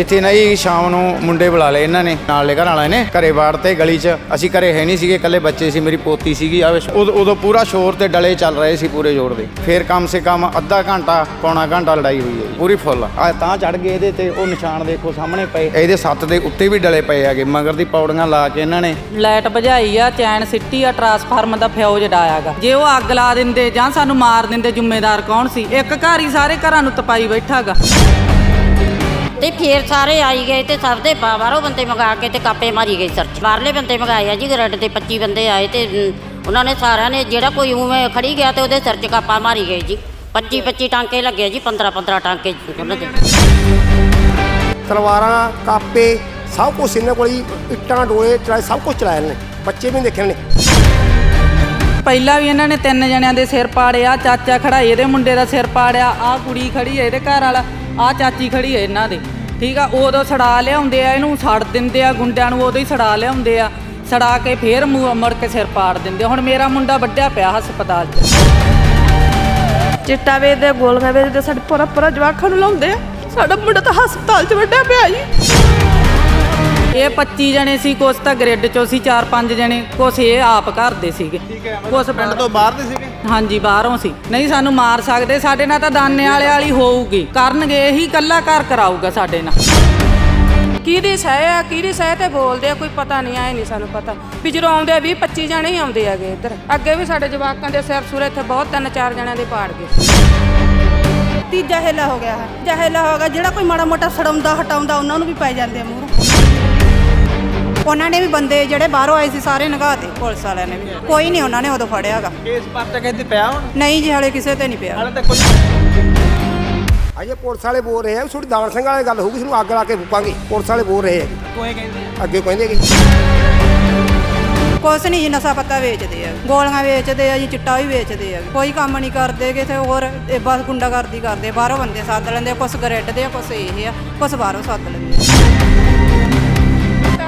ਇੱਥੇ ਨਾ ਜੀ ਸ਼ਾਮ ਨੂੰ ਮੁੰਡੇ ਬੁਲਾ ਲਏ ਇਹਨਾਂ ਨੇ ਨਾਲ ਦੇ ਘਰ ਵਾਲਿਆਂ ਨੇ। ਘਰੇ ਬਾੜ ਤੇ ਗਲੀ 'ਚ। ਅਸੀਂ ਘਰੇ ਹੈ ਨਹੀਂ ਸੀਗੇ ਇਕੱਲੇ ਬੱਚੇ ਸੀ ਮੇਰੀ ਪੋਤੀ ਸੀਗੀ ਆਵੇ ਉਦੋਂ ਉਦੋਂ ਪੂਰਾ ਸ਼ੋਰ ਤੇ ਡਲੇ ਚੱਲ ਰਹੇ ਸੀ ਪੂਰੇ ਜ਼ੋਰ ਦੇ। ਫਿਰ ਕਮ ਸੇ ਕਮ ਅੱਧਾ ਘੰਟਾ ਪੌਣਾ ਘੰਟਾ ਲੜਾਈ ਹੋਈ ਹੈ ਪੂਰੀ ਫੁੱਲ। ਆ ਤਾਂ ਚੜ ਗਏ ਇਹਦੇ ਤੇ ਉਹ ਨਿਸ਼ਾਨ ਦੇਖੋ ਸਾਹਮਣੇ ਪਏ। ਇਹਦੇ ਸੱਤ ਦੇ ਉੱਤੇ ਵੀ ਡਲੇ ਪਏ ਹੈਗੇ ਮਗਰ ਦੀ ਪੌੜੀਆਂ ਲਾ ਕੇ ਇਹਨਾਂ ਨੇ। ਲਾਈਟ ਬੁਝਾਈ ਆ ਚੈਨ ਸਿੱਟੀ ਆ ਟਰਾਂਸਫਾਰਮ ਦਾ ਫਿਊਜ਼ ਡਾਇਆਗਾ ਜੇ ਉਹ ਅੱਗ ਲਾ ਦਿੰਦੇ ਜਾਂ ਸਾਨੂੰ ਮਾਰ ਦਿੰਦੇ ਜ਼ਿੰਮੇਦਾਰ ਕੌਣ ਸੀ? ਇੱਕ ਘਰ ਹੀ ਸਾਰੇ ਘਰਾਂ ਨੂੰ ਤਪਾਈ ਬੈਠਾਗਾ ਤੇ ਫੇਰ ਸਾਰੇ ਆਈ ਗਏ ਤੇ ਸਭ ਦੇ ਬਾ- ਬਾਹਰੋਂ ਬੰਦੇ ਮੰਗਾ ਕੇ ਤੇ ਕਾਪੇ ਮਾਰੀ ਗਏ ਸਰਚ ਬਾਹਰਲੇ ਬੰਦੇ ਮੰਗਾਏ ਆ ਜੀ ਗ੍ਰੈਡ ਤੇ 25 ਬੰਦੇ ਆਏ ਤੇ ਅਮ, ਉਹਨਾਂ ਨੇ ਸਾਰਿਆਂ ਨੇ ਜਿਹੜਾ ਕੋਈ ਉਵੇਂ ਖੜੀ ਗਿਆ ਤੇ ਉਹਦੇ ਸਿਰ 'ਚ ਕਾਪਾ ਮਾਰੀ ਗਏ ਜੀ। 25 25 ਟਾਂਕੇ ਲੱਗੇ ਜੀ 15 15 ਟਾਂਕੇ ਉਹਨਾਂ ਦੇ। ਤਲਵਾਰਾਂ ਕਾਪੇ ਸਭ ਕੁਝ ਇਹਨਾਂ ਕੋਲ ਹੀ ਇੱਟਾਂ ਡੋਲੇ ਚਲਾਏ ਸਭ ਕੁਝ ਚਲਾਇਆ ਨੇ। ਬੱਚੇ ਵੀ ਦੇਖੇ ਨੇ। ਪਹਿਲਾਂ ਵੀ ਇਹਨਾਂ ਨੇ ਤਿੰਨ ਜਣਿਆਂ ਦੇ ਸਿਰ ਪਾੜਿਆ ਚਾਚਾ ਖੜਾ ਇਹਦੇ ਮੁੰਡੇ ਦਾ ਸਿਰ ਪਾੜਿਆ ਆ ਕੁੜੀ ਖੜੀ ਹੈ ਇਹਦੇ ਘਰ ਵਾਲਾ। ਆ ਚਾਚੀ ਖੜੀ ਹੈ ਇਹਨਾਂ ਦੇ। ਠੀਕ ਆ ਉਦੋਂ ਸੜਾ ਲਿਆਉਂਦੇ ਆ ਇਹਨੂੰ ਸੜ ਦਿੰਦੇ ਆ ਗੁੰਡਿਆਂ ਨੂੰ ਉਦੋਂ ਹੀ ਸੜਾ ਲਿਆਉਂਦੇ ਆ। ਸੜਾ ਕੇ ਫੇਰ ਮੁੜ ਕੇ ਸਿਰ ਪਾੜ ਦਿੰਦੇ। ਹੁਣ ਮੇਰਾ ਮੁੰਡਾ ਵੱਡਿਆ ਪਿਆ ਹਸਪਤਾਲ 'ਚ। ਚਿੱਟਾ ਵੇਚਦੇ ਗੋਲੀਆਂ ਵੇਚਦੇ ਸਾਡੇ ਪੂਰਾ ਪੂਰਾ ਜਵਾਖਾਂ ਨੂੰ ਲਾਉਂਦੇ ਆ। ਸਾਡਾ ਮੁੰਡਾ ਤਾਂ ਹਸਪਤਾਲ 'ਚ ਵੱਡਿਆ ਪਿਆ ਜੀ। ਇਹ 25 ਜਣੇ ਸੀ ਕੁਛ ਤਾਂ ਗ੍ਰਿਡ ਚੋਂ ਸੀ 4-5 ਜਣੇ ਕੁਛ ਇਹ ਆਪ ਘਰ ਦੇ ਸੀਗੇ। ਕੁਛ ਪਿੰਡ ਤੋਂ ਬਾਹਰ ਦੇ ਸੀਗੇ? ਹਾਂਜੀ ਬਾਹਰੋਂ ਸੀ। ਨਹੀਂ ਸਾਨੂੰ ਮਾਰ ਸਕਦੇ ਸਾਡੇ ਨਾਲ ਤਾਂ ਦਾਨੇ ਵਾਲੇ ਵਾਲੀ ਹੋਊਗੀ। ਕਰਨਗੇ ਇਹੀ ਕੱਲਾ ਘਰ ਕਰਾਊਗਾ ਸਾਡੇ ਨਾਲ। ਕਿਹਦੀ ਸਹਿ ਆ ਕਿਹਦੀ ਸਹਿ ਤੇ ਬੋਲਦੇ ਆ ਕੋਈ ਪਤਾ ਨਹੀਂ ਆਏ ਨਹੀਂ ਸਾਨੂੰ ਪਤਾ। ਵੀ ਜਦੋਂ ਆਉਂਦੇ ਆ 20 25 ਜਣੇ ਹੀ ਆਉਂਦੇ ਆਗੇ ਇੱਧਰ। ਅੱਗੇ ਵੀ ਸਾਡੇ ਜਵਾਕਾਂ ਦੇ ਸਿਰ ਸੂਰੇ ਇੱਥੇ ਬਹੁਤ ਤਿੰਨ ਚਾਰ ਜਣਿਆਂ ਦੇ ਪਾੜ ਗਏ। ਤੀਜਾ ਹੇਲਾ ਹੋ ਗਿਆ। ਹੈ ਜਹੇਲਾ ਹੋ ਗਿਆ ਜਿਹੜਾ ਕੋਈ ਮਾੜਾ ਮੋਟਾ ਸੜਾਉਂਦਾ ਹਟਾਉਂਦਾ ਉਹਨਾਂ ਨੂੰ ਵੀ ਪੈ ਜਾਂਦੇ ਆ ਮੂਹਰੋਂ। ਉਹਨਾਂ ਨੇ ਵੀ ਬੰਦੇ ਜਿਹੜੇ ਬਾਹਰੋਂ ਆਏ ਸੀ ਸਾਰੇ ਨਗਾਤੇ ਪੁਲਿਸ ਵਾਲਿਆਂ ਨੇ ਵੀ। ਕੋਈ ਨਹੀਂ ਉਹਨਾਂ ਨੇ ਉਦੋਂ ਫੜਿਆਗਾ ਕੇਸ ਪਰਚਾ ਕਹਿੰਦੇ ਪਿਆ ਹੁਣ? ਨਹੀਂ ਜੀ ਹਾਲੇ ਕਿਸੇ ਤੇ ਨਹੀਂ ਪਿਆ। ਹਾਲੇ ਤੱਕ ਕੋਈ ਅਜੇ ਪੁਲਿਸ ਵਾਲੇ ਬੋਲ ਰਹੇ ਆ ਥੋੜੀ ਦਾਨ ਸਿੰਘ ਵਾਲੀ ਗੱਲ ਹੋਊਗੀ ਸਾਨੂੰ ਅੱਗ ਲਾ ਕੇ ਫੂਕਾਂਗੇ। ਪੁਲਿਸ ਵਾਲੇ ਬੋਲ ਰਹੇ ਆ। ਕੋਈ ਕਹਿੰਦੇ ਅੱਗੇ ਕਹਿੰਦੇ ਕਿ ਕੁਛ ਨਹੀਂ ਜੀ ਨਸ਼ਾ ਪੱਤਾ ਵੇਚਦੇ ਆ। ਗੋਲੀਆਂ ਵੇਚਦੇ ਆ ਜੀ ਚਿੱਟਾ ਵੀ ਵੇਚਦੇ ਆ। ਕੋਈ ਕੰਮ ਨਹੀਂ ਕਰਦੇ ਕਿਤੇ ਹੋਰ ਇਹ ਬਸ ਗੁੰਡਾਗਰਦੀ ਕਰਦੇ। ਬਾਹਰੋਂ ਬੰਦੇ ਸੱਦ ਲੈਂਦੇ ਆ, ਕੁਛ ਗਰੈਡ ਆ ਕੁਛ ਇਹ ਆ ਕੁਛ ਬਾਹਰੋਂ ਸੱਦ ਲੈਂਦੇ ਆ।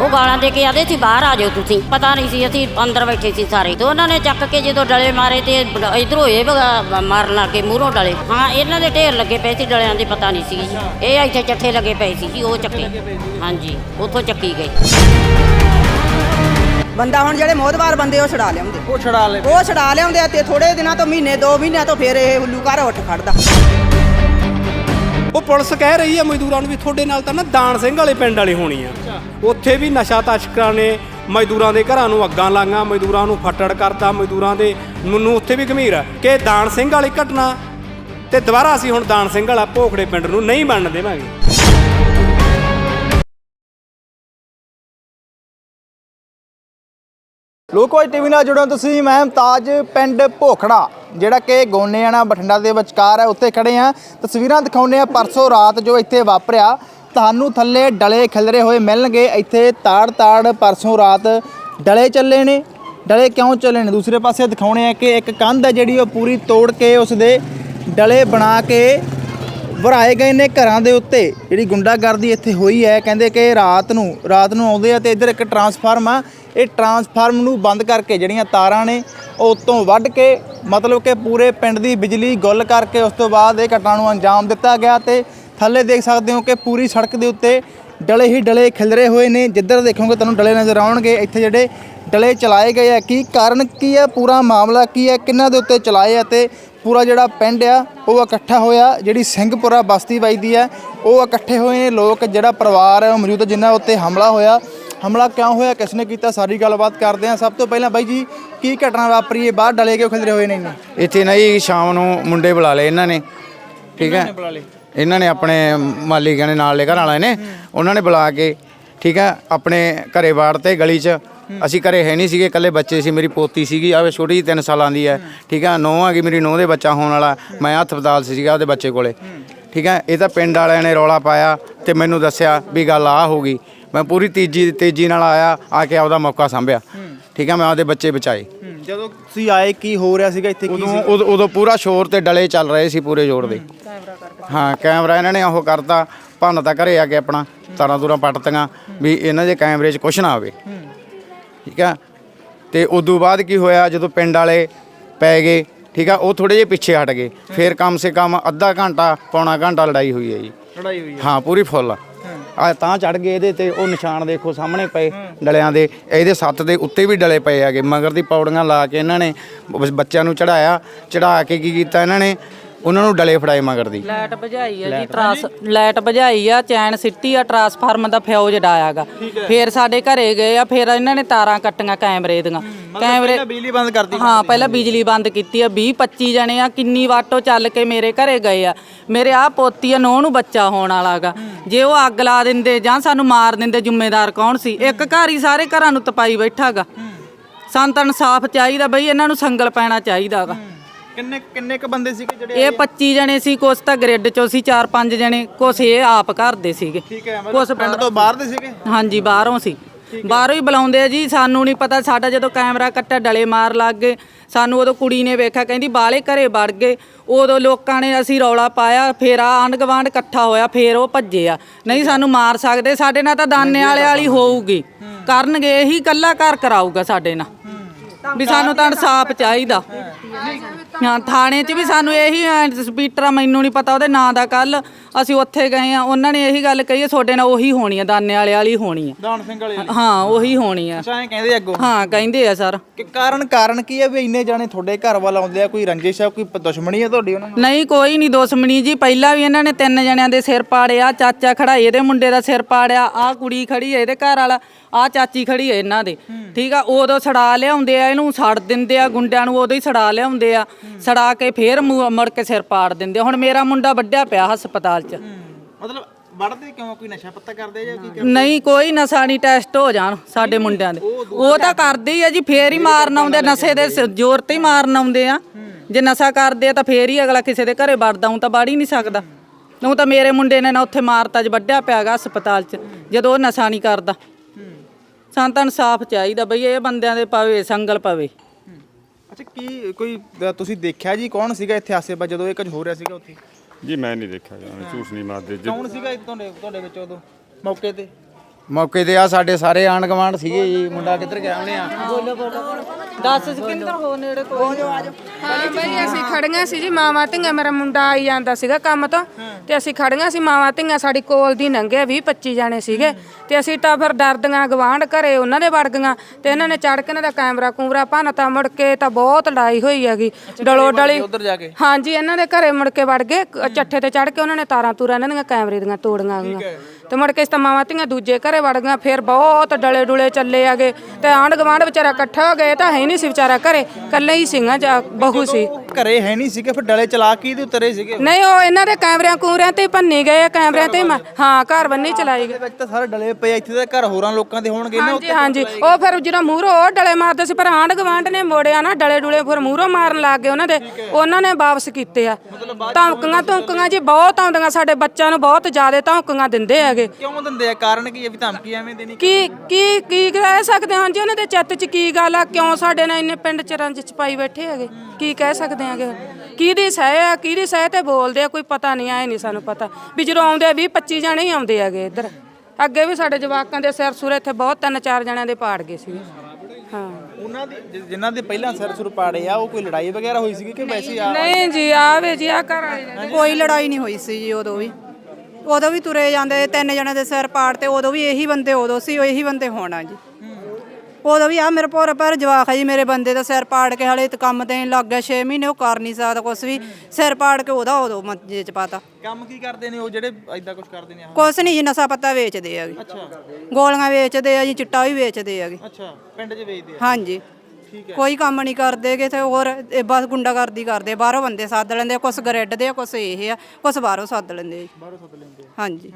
ਉਹ ਗਾਲਾਂ ਦੇ ਕੇ ਆਦੇ ਸੀ ਬਾਹਰ ਆ ਜਾਓ ਤੁਸੀਂ। ਪਤਾ ਨਹੀਂ ਸੀ ਅਸੀਂ ਅੰਦਰ ਬੈਠੇ ਸੀ ਸਾਰੇ। ਤੇ ਉਹਨਾਂ ਨੇ ਚੱਕ ਕੇ ਜਦੋਂ ਡਲੇ ਮਾਰੇ ਤੇ ਇਧਰੋਂ ਇਹ ਵਗਾ- ਮਾਰਨ ਲੱਗੇ ਮੂਹਰੋਂ ਡਲੇ। ਹਾਂ ਇਹਨਾਂ ਦੇ ਢੇਰ ਲੱਗੇ ਪਏ ਸੀ ਡਲਿਆਂ ਦੇ ਪਤਾ ਨਹੀਂ ਸੀ। ਜੀ ਇਹ ਇੱਥੇ ਚੱਠੇ ਲੱਗੇ ਪਏ ਸੀ ਜੀ ਉਹ ਚੱਕੇ। ਹਾਂਜੀ ਉੱਥੋਂ ਚੱਕੀ ਗਈ ਬੰਦਾ ਹੁਣ ਜਿਹੜੇ ਮੋਦਵਾਰ ਬੰਦੇ ਉਹ ਛਡਾ ਲਿਆਉਂਦੇ। ਉਹ ਛੜਾ ਲੈ ਉਹ ਛਡਾ ਲਿਆਉਂਦੇ ਤੇ ਥੋੜੇ ਦਿਨਾਂ ਤੋਂ ਮਹੀਨੇ ਦੋ ਮਹੀਨਿਆਂ ਤੋਂ ਫਿਰ ਇਹ ਹੁੱਲੂ ਘਰ ਉੱਠ ਖੜਦਾ। ਉਹ ਪੁਲਿਸ ਕਹਿ ਰਹੀ ਹੈ ਮਜ਼ਦੂਰਾਂ ਨੂੰ ਵੀ ਤੁਹਾਡੇ ਨਾਲ ਤਾਂ ਨਾ ਦਾਨ ਸਿੰਘ ਵਾਲੇ ਪਿੰਡ ਵਾਲੇ ਹੋਣੀ ਆ। ਉੱਥੇ ਵੀ ਨਸ਼ਾ ਤਸਕਰਾਂ ਨੇ ਮਜ਼ਦੂਰਾਂ ਦੇ ਘਰਾਂ ਨੂੰ ਅੱਗਾਂ ਲਾਈਆਂ ਮਜ਼ਦੂਰਾਂ ਨੂੰ ਫੱਟੜ ਕਰਤਾ ਮਜ਼ਦੂਰਾਂ ਦੇ ਨੂੰ ਨੂੰ ਉੱਥੇ ਵੀ ਗੰਭੀਰ ਆ। ਕਿ ਦਾਨ ਸਿੰਘ ਵਾਲੀ ਘਟਨਾ ਤੇ ਦੁਬਾਰਾ ਅਸੀਂ ਹੁਣ ਦਾਨ ਸਿੰਘ ਵਾਲਾ ਭੋਖੜੇ ਪਿੰਡ ਨੂੰ ਨਹੀਂ ਬਣਨ ਦੇਵਾਂਗੇ। ਲੋਕਵਾਈ ਟੀਵੀ ਨਾਲ ਜੁੜੋ ਤੁਸੀਂ, ਮੈਂ ਮੁਮਤਾਜ ਪਿੰਡ ਭੋਖੜਾ, ਜਿਹੜਾ ਕਿ ਗੋਨੇਆਣਾ ਬਠਿੰਡਾ ਦੇ ਵਿਚਕਾਰ ਹੈ, ਉੱਥੇ ਖੜੇ ਆ ਤਸਵੀਰਾਂ ਦਿਖਾਉਂਦੇ ਆ ਪਰਸੋਂ ਰਾਤ ਜੋ ਇੱਥੇ ਵਾਪਰਿਆ। ਤੁਹਾਨੂੰ ਥੱਲੇ ਡਲੇ ਖਿਲਰੇ ਹੋਏ ਮਿਲਣਗੇ, ਇੱਥੇ ਤਾੜ ਤਾੜ ਪਰਸੋਂ ਰਾਤ ਡਲੇ ਚੱਲੇ ਨੇ। ਡਲੇ ਕਿਉਂ ਚੱਲੇ ਨੇ? ਦੂਸਰੇ ਪਾਸੇ ਦਿਖਾਉਣੇ ਆ ਕਿ ਇੱਕ ਕੰਧ ਹੈ ਜਿਹੜੀ ਉਹ ਪੂਰੀ ਤੋੜ ਕੇ ਉਸ ਦੇ ਡਲੇ ਬਣਾ ਕੇ ਵਰਾਏ ਗਏ ਨੇ ਘਰਾਂ ਦੇ ਉੱਤੇ। ਜਿਹੜੀ ਗੁੰਡਾਗਰਦੀ ਇੱਥੇ ਹੋਈ ਹੈ, ਕਹਿੰਦੇ ਕਿ ਰਾਤ ਨੂੰ ਰਾਤ ਨੂੰ ਆਉਂਦੇ ਆ ਤੇ ਇੱਧਰ ਇੱਕ ਟਰਾਂਸਫਾਰਮ ਆ ਇਹ ਟਰਾਂਸਫਾਰਮ ਨੂੰ ਬੰਦ ਕਰਕੇ ਜਿਹੜੀਆਂ ਤਾਰਾਂ ਨੇ ਉਹ ਉੱਤੋਂ ਵੱਢ ਕੇ ਮਤਲਬ ਕਿ ਪੂਰੇ ਪਿੰਡ ਦੀ ਬਿਜਲੀ ਗੁੱਲ ਕਰਕੇ ਉਸ ਤੋਂ ਬਾਅਦ ਇਹ ਘਟਨਾ ਨੂੰ ਅੰਜਾਮ ਦਿੱਤਾ ਗਿਆ ਤੇ ਥੱਲੇ ਦੇਖ ਸਕਦੇ ਹੋ ਕਿ ਪੂਰੀ ਸੜਕ ਦੇ ਉੱਤੇ ਡਲੇ ਹੀ ਡਲੇ ਖਿਲਰੇ ਹੋਏ ਨੇ। ਜਿੱਧਰ ਦੇਖੋਗੇ ਤੁਹਾਨੂੰ ਡਲੇ ਨਜ਼ਰ ਆਉਣਗੇ ਇੱਥੇ ਜਿਹੜੇ ਡਲੇ ਚਲਾਏ ਗਏ ਆ। ਕੀ ਕਾਰਨ ਕੀ ਹੈ ਪੂਰਾ ਮਾਮਲਾ ਕੀ ਹੈ ਕਿੰਨਾਂ ਦੇ ਉੱਤੇ ਚਲਾਏ ਆ ਤੇ ਪੂਰਾ ਜਿਹੜਾ ਪਿੰਡ ਆ ਉਹ ਇਕੱਠਾ ਹੋਇਆ? ਜਿਹੜੀ ਸਿੰਘਪੁਰਾ ਬਸਤੀ ਵੱਜਦੀ ਹੈ ਉਹ ਇਕੱਠੇ ਹੋਏ ਨੇ। ਲੋਕ ਜਿਹੜਾ ਪਰਿਵਾਰ ਹੈ ਉਹ ਮੌਜੂਦ ਹੈ, ਜਿਨ੍ਹਾਂ ਉੱਤੇ ਹਮਲਾ ਹੋਇਆ। ਹਮਲਾ ਕਿਉਂ ਹੋਇਆ? ਕਿਸ ਨੇ ਕੀਤਾ? ਸਾਰੀ ਗੱਲਬਾਤ ਕਰਦੇ ਆ ਸਭ ਤੋਂ ਪਹਿਲਾਂ ਬਾਈ ਜੀ ਕੀ ਘਟਨਾ ਵਾਪਰੀ ਹੈ? ਬਾਹਰ ਡਲੇ ਕਿਉਂ ਖਿਲਰੇ ਹੋਏ ਨੇ ਇੰਨੇ? ਇੱਥੇ ਨਾ ਜੀ ਸ਼ਾਮ ਨੂੰ ਮੁੰਡੇ ਬੁਲਾ ਲਏ ਇਹਨਾਂ ਨੇ। ਠੀਕ ਹੈ? ਇਹਨਾਂ ਨੇ ਆਪਣੇ ਮਾਲੀਕਾਂ ਨੇ ਨਾਲ ਦੇ ਘਰ ਵਾਲਿਆਂ ਨੇ। ਉਹਨਾਂ ਨੇ ਬੁਲਾ ਕੇ ਠੀਕ ਹੈ ਆਪਣੇ ਘਰੇ ਬਾੜ ਤੇ ਗਲੀ 'ਚ। ਅਸੀਂ ਘਰੇ ਹੈ ਨਹੀਂ ਸੀਗੇ ਇਕੱਲੇ ਬੱਚੇ ਸੀ। ਮੇਰੀ ਪੋਤੀ ਸੀਗੀ। ਆਵੇ ਛੋਟੀ ਜਿਹੀ 3 ਸਾਲਾਂ ਦੀ ਹੈ। ਠੀਕ ਹੈ? ਨੌਂ ਆ ਗਈ ਮੇਰੀ ਨੌਂ ਦੇ ਬੱਚਾ ਹੋਣ ਵਾਲਾ। ਮੈਂ ਹਸਪਤਾਲ ਸੀਗਾ ਉਹਦੇ ਬੱਚੇ ਕੋਲੇ। ਠੀਕ ਹੈ? ਇਹ ਤਾਂ ਪਿੰਡ ਵਾਲਿਆਂ ਨੇ ਰੌਲਾ ਪਾਇਆ ਤੇ ਮੈਨੂੰ ਦੱਸਿਆ ਵੀ ਗੱਲ ਆ ਹੋ ਗਈ। ਮੈਂ ਪੂਰੀ ਤੀਜੀ ਤੇਜ਼ੀ ਨਾਲ ਆਇਆ ਆ ਕੇ ਆਪਦਾ ਮੌਕਾ ਸੰਭਿਆ। ਠੀਕ ਹੈ ਮੈਂ ਆਪਦੇ ਬੱਚੇ ਬਚਾਏ। ਜਦੋਂ ਤੁਸੀਂ ਆਏ ਕੀ ਹੋ ਰਿਹਾ ਸੀਗਾ ਇੱਥੇ ਕੀ ਉਦੋਂ ਉਦੋਂ- ਉਦੋਂ ਪੂਰਾ ਸ਼ੋਰ ਤੇ ਡਲੇ ਚੱਲ ਰਹੇ ਸੀ ਪੂਰੇ ਜ਼ੋਰ ਦੇ। ਹਾਂ ਕੈਮਰਾ ਇਹਨਾਂ ਨੇ ਉਹ ਕਰਤਾ ਭੰਨ ਤਾਂ ਘਰੇ ਆ ਕੇ ਆਪਣਾ ਤਾਰਾਂ ਤੂਰਾਂ ਪੱਟਤੀਆਂ ਵੀ ਇਹਨਾਂ ਦੇ ਕੈਮਰੇ 'ਚ ਕੁਛ ਨਾ ਆਵੇ। ਠੀਕ ਆ? ਤੇ ਉਦੋਂ ਬਾਅਦ ਕੀ ਹੋਇਆ ਜਦੋਂ ਪਿੰਡ ਵਾਲੇ ਪੈ ਗਏ ਠੀਕ ਆ ਉਹ ਥੋੜੇ ਜਿਹੇ ਪਿੱਛੇ ਹਟ ਗਏ। ਫਿਰ ਕਮ ਸੇ ਕਮ ਅੱਧਾ ਘੰਟਾ ਪੌਣਾ ਘੰਟਾ ਲੜਾਈ ਹੋਈ ਹੈ ਜੀ। ਲੜਾਈ ਹੋਈ ਹਾਂ ਪੂਰੀ ਫੁੱਲ। ਆ ਤਾਂ ਚੜ ਗਏ ਇਹਦੇ ਤੇ, ਉਹ ਨਿਸ਼ਾਨ ਦੇਖੋ ਸਾਹਮਣੇ ਪਏ ਡਲਿਆਂ ਦੇ, ਇਹਦੇ ਸੱਤ ਦੇ ਉੱਤੇ ਵੀ ਡਲੇ ਪਏ ਹੈਗੇ, ਮਗਰ ਦੀ ਪੌੜੀਆਂ ਲਾ ਕੇ ਇਹਨਾਂ ਨੇ ਬ- ਬੱਚਿਆਂ ਨੂੰ ਚੜਾਇਆ ਚੜਾ ਕੇ ਕੀ ਕੀਤਾ ਇਹਨਾਂ ਨੇ? ਉਹਨਾਂ ਨੂੰ ਡਲੇ ਫੜਾਏ ਮਗਰ ਦੀ। ਲਾਈਟ ਬੁਝਾਈ ਆ ਜੀ ਟਰਾਸ ਲਾਈਟ ਬੁਝਾਈ ਆ ਚੈਨ ਸਿੱਟੀ ਆ ਟਰਾਂਸਫਾਰਮ ਦਾ ਫਿਊਜ਼ ਡਾਇਆਗਾ। ਫੇਰ ਸਾਡੇ ਘਰੇ ਗਏ ਆ ਫੇਰ ਇਹਨਾਂ ਨੇ ਤਾਰਾਂ ਕੱਟੀਆਂ ਕੈਮਰੇ ਦੀਆਂ। ਕੈਮਰੇ ਬਿਜਲੀ ਬੰਦ ਕਰਤੀ ਹਾਂ ਪਹਿਲਾਂ ਬਿਜਲੀ ਬੰਦ ਕੀਤੀ ਆ 20 25 ਜਣੇ ਆ ਕਿੰਨੀ ਵਾਟੋ ਚੱਲ ਕੇ ਮੇਰੇ ਘਰੇ ਗਏ ਆ। ਮੇਰੇ ਆ ਪੋਤੀ ਆ ਨੋਹ ਨੂੰ ਬੱਚਾ ਹੋਣ ਵਾਲਾਗਾ। ਜੇ ਉਹ ਅੱਗ ਲਾ ਦਿੰਦੇ ਜਾਂ ਸਾਨੂੰ ਮਾਰ ਦਿੰਦੇ ਜ਼ਿੰਮੇਦਾਰ ਕੌਣ ਸੀ? ਇੱਕ ਘਰ ਹੀ ਸਾਰੇ ਘਰਾਂ ਨੂੰ ਤਪਾਈ ਬੈਠਾਗਾ। ਸਾਨੂੰ ਤਾਂ ਇਨਸਾਫ ਚਾਹੀਦਾ ਬਈ ਇਹਨਾਂ ਨੂੰ ਸੰਗਲ ਪੈਣਾ ਚਾਹੀਦਾਗਾ। ਕਿੰਨੇ ਕਿੰਨੇ ਕ ਬੰਦੇ ਸੀਗੇ ਜਿਹੜੇ ਇਹ 25 ਜਣੇ ਸੀ ਕੁਛ ਤਾਂ ਗ੍ਰਿਡ ਚੋਂ ਸੀ 4-5 ਜਣੇ ਕੁਛ ਇਹ ਆਪ ਘਰ ਦੇ ਸੀਗੇ। ਠੀਕ ਹੈ ਕੁਛ ਪਿੰਡ ਤੋਂ ਬਾਹਰ ਦੇ ਸੀਗੇ? ਹਾਂਜੀ ਬਾਹਰੋਂ ਸੀ। ਬਾਹਰੋਂ ਹੀ ਬੁਲਾਉਂਦੇ ਆ ਜੀ ਸਾਨੂੰ ਨਹੀਂ ਪਤਾ ਸਾਡਾ ਜਦੋਂ ਕੈਮਰਾ ਕੱਟਿਆ ਡਲੇ ਮਾਰ ਲੱਗ ਗਏ। ਸਾਨੂੰ ਉਦੋਂ ਕੁੜੀ ਨੇ ਵੇਖਿਆ ਕਹਿੰਦੀ ਬਾਲੇ ਘਰੇ ਵੜ ਗਏ। ਉਦੋਂ ਲੋਕਾਂ ਨੇ ਅਸੀਂ ਰੌਲਾ ਪਾਇਆ ਫੇਰ ਆ ਆਂਢ ਗੁਆਂਢ ਇਕੱਠਾ ਹੋਇਆ ਫੇਰ ਉਹ ਭੱਜੇ ਆ। ਨਹੀਂ ਸਾਨੂੰ ਮਾਰ ਸਕਦੇ ਸਾਡੇ ਨਾਲ ਤਾਂ ਦਾਨੇ ਵਾਲੇ ਵਾਲੀ ਹੋਊਗੀ। ਕਰਨਗੇ ਇਹੀ ਕੱਲਾ ਘਰ ਕਰਾਊਗਾ ਸਾਡੇ ਨਾਲ। ਵੀ ਸਾਨੂੰ ਤਾਂ ਇਨਸਾਫ ਚਾਹੀਦਾ। ਹਾਂ ਥਾਣੇ 'ਚ ਵੀ ਸਾਨੂੰ ਇਹੀ ਸਪੀਟਰ ਮੈਨੂੰ ਨਹੀਂ ਪਤਾ ਉਹਦੇ ਨਾਂ ਦਾ ਕੱਲ ਅਸੀਂ ਉੱਥੇ ਗਏ ਆ ਉਹਨਾਂ ਨੇ ਇਹੀ ਗੱਲ ਕਹੀ ਤੁਹਾਡੇ ਨਾਲ ਉਹੀ ਹੋਣੀ ਆ ਦਾਨੇ ਵਾਲੇ ਵਾਲੀ ਹੋਣੀ ਆ। ਦਾਨ ਸਿੰਘ ਵਾਲੇ ਹਾਂ ਉਹੀ ਹੋਣੀ ਆ। ਅੱਛਾ ਐਂ ਕਹਿੰਦੇ ਅੱਗੋਂ। ਹਾਂ ਕਹਿੰਦੇ ਆ ਸਰ। ਕਿ ਕਾਰਨ ਕਾਰਨ ਕੀ ਹੈ ਵੀ ਇੰਨੇ ਜਾਣੇ ਤੁਹਾਡੇ ਘਰ ਵੱਲ ਆਉਂਦੇ ਆ ਕੋਈ ਰੰਜਿਸ਼ ਆ ਕੋਈ ਪ- ਦੁਸ਼ਮਣੀ ਹੈ ਤੁਹਾਡੀ ਉਹਨਾਂ ਨਾਲ? ਨਹੀਂ ਕੋਈ ਨਹੀਂ ਦੁਸ਼ਮਣੀ ਜੀ ਪਹਿਲਾਂ ਵੀ ਇਹਨਾਂ ਨੇ ਤਿੰਨ ਜਣਿਆਂ ਦੇ ਸਿਰ ਪਾੜਿਆ ਚਾਚਾ ਖੜਾ ਇਹਦੇ ਮੁੰਡੇ ਦਾ ਸਿਰ ਪਾੜਿਆ ਆਹ ਕੁੜੀ ਖੜੀ ਹੈ ਇਹਦੇ ਘਰ ਵਾਲਾ ਆਹ ਚਾਚੀ ਖੜੀ ਹੈ ਇਹਨਾਂ ਦੇ। ਠੀਕ ਆ ਉਦੋਂ ਛੜਾ ਲਿਆਉਂਦੇ ਆ ਇਹਨੂੰ ਛੱਡ ਦਿੰਦੇ ਆ ਗੁੰਡਿਆਂ ਨੂੰ ਉਦੋਂ ਹੀ ਛੜਾ ਲਿਆਉਂਦੇ ਆ। ਛੜਾ ਕੇ ਫੇਰ ਮੁੜ ਕੇ ਸਿਰ ਪਾੜ ਦਿੰਦੇ ਆ। ਹੁਣ ਮੇਰਾ ਮੁੰਡਾ ਵੱਡਿਆ ਪਿਆ ਹਸਪਤਾਲ 'ਚ। ਮਤਲਬ ਵੜਦੇ ਕਿਉਂ? ਕੋਈ ਨਸ਼ਾ ਪੱਤਾ ਕਰਦੇ ਜਾਂ ਕੀ ਨਹੀਂ ਕੋਈ ਨਸ਼ਾ ਨਹੀਂ ਟੈਸਟ ਹੋ ਜਾਣ ਸਾਡੇ ਮੁੰਡਿਆਂ ਦੇ। ਉਹ ਤਾਂ ਕਰਦੇ ਹੀ ਆ ਜੀ ਫੇਰ ਹੀ ਮਾਰਨ ਆਉਂਦੇ ਆ, ਨਸ਼ੇ ਦੇ ਸ- ਜ਼ੋਰ ਤੇ ਹੀ ਮਾਰਨ ਆਉਂਦੇ ਆ। ਜੇ ਨਸ਼ਾ ਕਰਦੇ ਆ ਤਾਂ ਫੇਰ ਹੀ ਅਗਲਾ ਕਿਸੇ ਦੇ ਘਰੇ ਵੜਦਾ ਹੂੰ ਤਾਂ ਵੜ ਹੀ ਨਹੀਂ ਸਕਦਾ। ਉਹ ਤਾਂ ਮੇਰੇ ਮੁੰਡੇ ਨੇ ਨਾ ਉੱਥੇ ਮਾਰਤਾ ਜ ਵੱਡਿਆ ਪਿਆਗਾ ਹਸਪਤਾਲ 'ਚ ਜਦੋਂ ਉਹ ਨਸ਼ਾ ਨਹੀਂ ਕਰਦਾ। ਸਾਨੂੰ ਤਾਂ ਇਨਸਾਫ ਚਾਹੀਦਾ ਬਈ ਇਹ ਬੰਦਿਆਂ ਦੇ ਪਵੇ ਸੰਗਲ ਪਵੇ। ਅੱਛਾ ਕੀ ਕੋਈ ਅ, ਤੁਸੀਂ ਦੇਖਿਆ ਜੀ ਕੌਣ ਸੀਗਾ ਇੱਥੇ ਆਸੇ-ਪਾਸੇ ਜਦੋਂ ਇਹ ਕੁਝ ਹੋ ਰਿਹਾ ਸੀਗਾ ਉੱਥੇ? ਜੀ ਮੈਂ ਨਹੀਂ ਦੇਖਿਆ ਜੀ, ਝੂਠ ਨਹੀਂ ਮਾਰਦੇ ਜੀ। ਕੌਣ ਸੀਗਾ ਇਹ ਤੁਹਾਡੇ ਤੁਹਾਡੇ ਵਿੱਚ ਉਦੋਂ ਮੌਕੇ ਤੇ? ਮੌਕੇ ਤੇ ਆ ਸਾਡੇ ਸਾਰੇ ਆਂਢ ਗੁਆਂਢ ਸੀਗੇ ਜੀ ਮੁੰਡਾ ਕਿੱਧਰ ਗਿਆ ਉਹਨੇ ਆ? ਦੱਸ ਕਿੰਦਰ ਹੋ ਨੇੜੇ ਕੋਈ ਹਾਂ ਬਈ ਅਸੀਂ ਖੜੀਆਂ ਸੀ ਜੀ ਮਾਵਾਂ ਧੀਆਂ ਮੇਰਾ ਮੁੰਡਾ ਆਈ ਜਾਂਦਾ ਸੀਗਾ ਕੰਮ ਤੋਂ ਤੇ ਅਸੀਂ ਖੜੀਆਂ ਸੀ ਮਾਵਾਂ ਧੀਆਂ ਸਾਡੀ ਕੋਲ ਦੀ ਲੰਘੇ 20 25 ਜਾਣੇ ਸੀਗੇ ਤੇ ਅਸੀਂ ਤਾਂ ਫਿਰ ਡਰਦੀਆਂ ਗਵਾਂਢ ਘਰੇ ਉਹਨਾਂ ਦੇ ਵੜ ਗਈਆਂ ਤੇ ਇਹਨਾਂ ਨੇ ਚੜ ਕੇ ਇਹਨਾਂ ਦਾ ਕੈਮਰਾ ਕੂਮਰਾ ਭੰਨ ਤਾਂ ਮੁੜ ਕੇ ਤਾਂ ਬਹੁਤ ਲੜਾਈ ਹੋਈ ਹੈਗੀ। ਡਲੋ ਡਲੀ। ਉੱਧਰ ਜਾ ਕੇ? ਹਾਂਜੀ ਇਹਨਾਂ ਦੇ ਘਰੇ ਮੁੜ ਕੇ ਵੜ ਗਏ ਚੱਠੇ ਤੇ ਚੜ ਕੇ ਉਹਨਾਂ ਨੇ ਤਾਰਾਂ ਤੂਰਾਂ ਇਹਨਾਂ ਦੀਆਂ ਕੈਮਰੇ ਦੀਆਂ ਤੋੜੀਆਂ ਗਈਆਂ। ਤੇ ਮੁੜ ਕੇ ਇਸ ਤਾਂ ਮਾਵਾਂ ਧੀਆਂ ਦੂਜੇ ਘਰੇ ਵੜ ਗਈਆਂ ਫਿਰ ਬਹੁਤ ਡਲੇ ਡੁਲੇ ਚੱਲੇ ਆਗੇ। ਤੇ ਆਂਢ ਗਵਾਂਢ ਵਿਚਾਰਾ ਇਕੱਠਾ ਹੋ ਗਏ ਤਾਂ ਹੈ ਨਹੀਂ ਸੀ ਵਿਚਾਰਾ ਘਰੇ ਇਕੱਲੇ ਹੀ ਸੀਗਾ ਜਾਂ ਬਹੂ ਸੀ। ਘਰੇ ਹੈ ਨਹੀਂ ਸੀਗੇ ਫਿਰ ਡਲੇ ਚਲਾ ਕੇ ਇਹਦੇ ਉਤਰੇ ਸੀਗੇ? ਨਹੀਂ ਉਹ ਇਹਨਾਂ ਦੇ ਕੈਮਰਿਆਂ ਕੂਮਰਿਆਂ ਤੇ ਹੀ ਭੰਨੀ ਗਏ ਆ, ਕੈਮਰਿਆਂ ਤੇ ਹੀ ਮ- ਹਾਂ ਘਰ ਬੰਨੀ ਚਲਾਈ ਗਏ। ਵਿੱਚ ਤਾਂ ਸਾਰੇ ਡਲੇ ਪਏ ਆ, ਇੱਥੇ ਤਾਂ ਘਰ ਹੋਰਾਂ ਲੋਕਾਂ ਦੇ ਹੋਣਗੇ ਨਾ ਹਾਂਜੀ ਹਾਂਜੀ। ਉਹ ਫਿਰ ਜਦੋਂ ਮੂਹਰੋਂ ਉਹ ਡਲੇ ਮਾਰਦੇ ਸੀ ਪਰ ਆਂਢ ਗਵਾਂਢ ਨੇ ਮੋੜਿਆ ਨਾ ਡਲੇ ਡੁਲੇ ਫਿਰ ਮੂਹਰੋਂ ਮਾਰਨ ਲੱਗ ਗਏ ਉਹਨਾਂ ਦੇ। ਉਹਨਾਂ ਨੇ ਵਾਪਸ ਕੀਤੇ ਆ। ਧਮਕੀਆਂ ਧਮਕੀਆਂ ਜੀ ਬਹੁਤ ਆਉਂਦੀਆਂ ਸਾਡੇ ਬੱਚਿਆਂ ਨੂੰ ਬਹੁਤ ਜ਼ਿਆਦਾ ਧਮਕੀਆਂ ਦਿੰਦੇ ਹੈਗੇ ਕਿਉਂ ਦਿੰਦੇ ਆ? ਕਾਰਨ ਕੀ ਹੈ ਵੀ ਧਮਕੀ ਐਵੇਂ ਦੇਣੀ ਕੀ ਕੀ ਕੀ ਕਹਿ ਸਕਦੇ ਹਾਂ ਜੀ? ਉਹਨਾਂ ਦੇ ਚਿੱਤ 'ਚ ਕੀ ਗੱਲ ਆ? ਕਿਉਂ ਸਾਡੇ ਨਾਲ ਇੰਨੇ ਪਿੰਡ 'ਚ ਰੰਜ 'ਚ ਪਾਈ ਬੈਠੇ ਹੈਗੇ? ਕੀ ਕਹਿ ਸਕਦੇ ਆਂਗੇ ਕਿਹਦੀ ਸਹਿ ਆ ਕਿਹਦੀ ਸਹਿ ਤੇ ਬੋਲਦੇ ਆ? ਕੋਈ ਪਤਾ ਨਹੀਂ ਆਏ ਨਹੀਂ ਸਾਨੂੰ ਪਤਾ। ਵੀ ਜਦੋਂ ਆਉਂਦੇ 20 25 ਜਣੇ ਹੀ ਆਉਂਦੇ ਹੈਗੇ ਇੱਧਰ। ਅੱਗੇ ਵੀ ਸਾਡੇ ਜਵਾਕਾਂ ਦੇ ਸਿਰ ਸੁਰ ਇੱਥੇ ਬਹੁਤ ਤਿੰਨ ਚਾਰ ਜਣਿਆਂ ਦੇ ਪਾੜ ਗਏ ਸੀ ਹਾਂ। ਉਹਨਾਂ ਦੀ ਜਿ- ਜਿਨ੍ਹਾਂ ਦੇ ਪਹਿਲਾਂ ਸਿਰ ਸੁਰ ਪਾੜੇ ਆ ਉਹ ਕੋਈ ਲੜਾਈ ਵਗੈਰਾ ਹੋਈ ਸੀਗੀ ਕਿ ਵੈਸੇ ਹੀ ਆ ਨਹੀਂ ਜੀ ਆਵੇ ਜੀ ਆ ਘਰ ਵਾਲੇ ਨੇ। ਕੋਈ ਲੜਾਈ ਨਹੀਂ ਹੋਈ ਸੀ ਜੀ ਉਦੋਂ ਵੀ। ਉਦੋਂ ਵੀ ਤੁਰੇ ਜਾਂਦੇ ਤਿੰਨ ਜਣੇ ਦੇ ਸਿਰ ਪਾੜ ਤੇ ਉਦੋਂ ਵੀ ਇਹੀ ਬੰਦੇ ਉਦੋਂ ਸੀ ਇਹੀ ਬੰਦੇ ਹੋਣਾ ਜੀ। ਉਦੋਂ ਵੀ ਆ ਮੇਰੇ ਭੋਰਾ ਪਰ ਜਵਾਕ ਆ ਜੀ ਮੇਰੇ ਬੰਦੇ ਦਾ ਸਿਰ ਪਾੜ ਕੇ ਹਲੇ ਤੇ ਕੰਮ ਤੇ ਲੱਗ ਗਿਆ 6 ਮਹੀਨੇ ਉਹ ਕਰ ਨਹੀਂ ਸਕਦਾ ਕੁਛ ਵੀ। ਸਿਰ ਪਾੜ ਕੇ ਉਹਦਾ ਉਦੋਂ ਮੰਜੇ ਚ ਪਾਤਾ। ਕੰਮ ਕੀ ਕਰਦੇ ਨੇ ਉਹ ਜਿਹੜੇ ਐਦਾਂ ਕੁਝ ਕਰਦੇ ਨੇ ਆਹ? ਕੁਛ ਨਹੀਂ ਜੀ ਨਸ਼ਾ ਪੱਤਾ ਵੇਚਦੇ ਆ ਜੀ। ਗੋਲੀਆਂ ਵੇਚਦੇ ਆ ਜੀ ਚਿੱਟਾ ਵੀ ਵੇਚਦੇ ਆ ਜੀ। ਅੱਛਾ ਪਿੰਡ 'ਚ ਵੇਚਦੇ ਆ? ਹਾਂਜੀ। ਕੋਈ ਕੰਮ ਨਹੀਂ ਕਰਦੇਗੇ ਤੇ ਹੋਰ ਇਹ ਬਸ ਗੁੰਡਾਗਰਦੀ ਕਰਦੇ। ਬਾਹਰੋਂ ਬੰਦੇ ਸੱਦ ਲੈਂਦੇ ਆ, ਕੁਛ ਗ੍ਰਿਡ ਦੇ ਆ ਕੁਛ ਇਹ ਆ ਕੁਛ ਬਾਹਰੋਂ ਸੱਦ ਲੈਂਦੇ ਆ ਜੀ। ਬਾਹਰੋਂ ਸੱਦ ਲੈਂਦੇ ਆ। ਹਾਂਜੀ।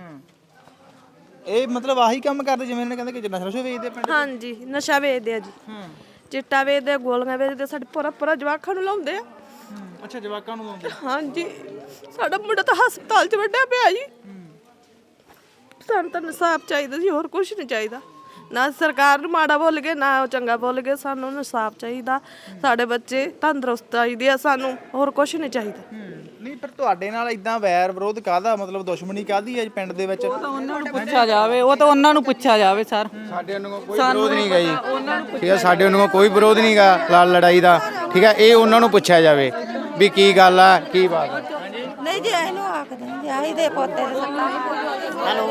ਇਹ ਮਤਲਬ ਆਹੀ ਕੰਮ ਕਰਦੇ ਜਿਵੇਂ ਇਹਨੇ ਕਹਿੰਦੇ ਕਿ ਨਸ਼ਾ ਨਸ਼ਾ ਵੇਚਦੇ ਆ ਪਿੰਡ? ਹਾਂਜੀ ਨਸ਼ਾ ਵੇਚਦੇ ਆ ਜੀ। ਚਿੱਟਾ ਵੇਚਦੇ ਆ ਗੋਲੀਆਂ ਵੇਚਦੇ ਆ, ਸਾਡੇ ਪੂਰਾ ਪੂਰਾ ਜਵਾਕਾਂ ਨੂੰ ਲਾਉਂਦੇ ਆ। ਅੱਛਾ ਜਵਾਕਾਂ ਨੂੰ ਲਾਉਂਦੇ ਹਾਂਜੀ। ਸਾਡਾ ਮੁੰਡਾ ਤਾਂ ਹਸਪਤਾਲ 'ਚ ਵੱਡਿਆ ਪਿਆ ਜੀ। ਸਾਨੂੰ ਤਾਂ ਇਨਸਾਫ ਚਾਹੀਦਾ ਜੀ ਹੋਰ ਕੁਝ ਨਹੀਂ ਚਾਹੀਦਾ। ਨਾ ਸਰਕਾਰ ਨੂੰ ਮਾੜਾ ਬੋਲ ਗਏ ਨਾ ਉਹ ਚੰਗਾ ਬੋਲ ਗਏ ਸਾਨੂੰ ਇਨਸਾਫ ਚਾਹੀਦਾ। ਸਾਡੇ ਬੱਚੇ ਤੰਦਰੁਸਤ ਚਾਹੀਦੇ ਆ ਸਾਨੂੰ ਹੋਰ ਕੁਝ ਨਹੀਂ ਚਾਹੀਦਾ। ਨਹੀਂ ਪਰ ਤੁਹਾਡੇ ਨਾਲ ਇਦਾਂ ਵੈਰ ਵਿਰੋਧ ਕਾਦਾ ਮਤਲਬ ਦੁਸ਼ਮਣੀ ਕਾਦੀ ਹੈ ਪਿੰਡ ਦੇ ਵਿੱਚ? ਉਹਨਾਂ ਨੂੰ ਪੁੱਛਿਆ ਜਾਵੇ ਉਹ ਤਾਂ ਉਹਨਾਂ ਨੂੰ ਪੁੱਛਿਆ ਜਾਵੇ ਸਰ। ਸਾਡੇ ਉਹਨਾਂ ਕੋਲ ਕੋਈ ਵਿਰੋਧ ਨਹੀਂ ਗਾ ਜੀ। ਠੀਕ ਹੈ ਸਾਡੇ ਉਹਨਾਂ ਕੋਲ ਕੋਈ ਵਿਰੋਧ ਨਹੀਂ ਗਾ ਲਾਲ ਲੜਾਈ ਦਾ। ਠੀਕ ਹੈ ਇਹ ਉਹਨਾਂ ਨੂੰ ਪੁੱਛਿਆ ਜਾਵੇ ਵੀ ਕੀ ਗੱਲ ਆ ਕੀ ਬਾਤ ਆ। ਨਹੀਂ ਜੀ ਇਹਨੂੰ ਆਖਦੇ ਜੀ ਆਹੀ ਦੇ ਪੋਤੇ ਦੇ ਸੱਟਾਂ ਹੈਲੋ।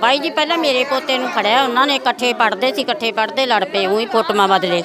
ਬਾਈ ਜੀ ਪਹਿਲਾਂ ਮੇਰੇ ਪੋਤੇ ਨੂੰ ਫੜਿਆ ਉਹਨਾਂ ਨੇ ਇਕੱਠੇ ਪੜਦੇ ਸੀ ਇਕੱਠੇ ਪੜਦੇ ਲੜ ਪਏ ਉਹੀ ਫੋਟੋਆਂ ਬਦਲੇ।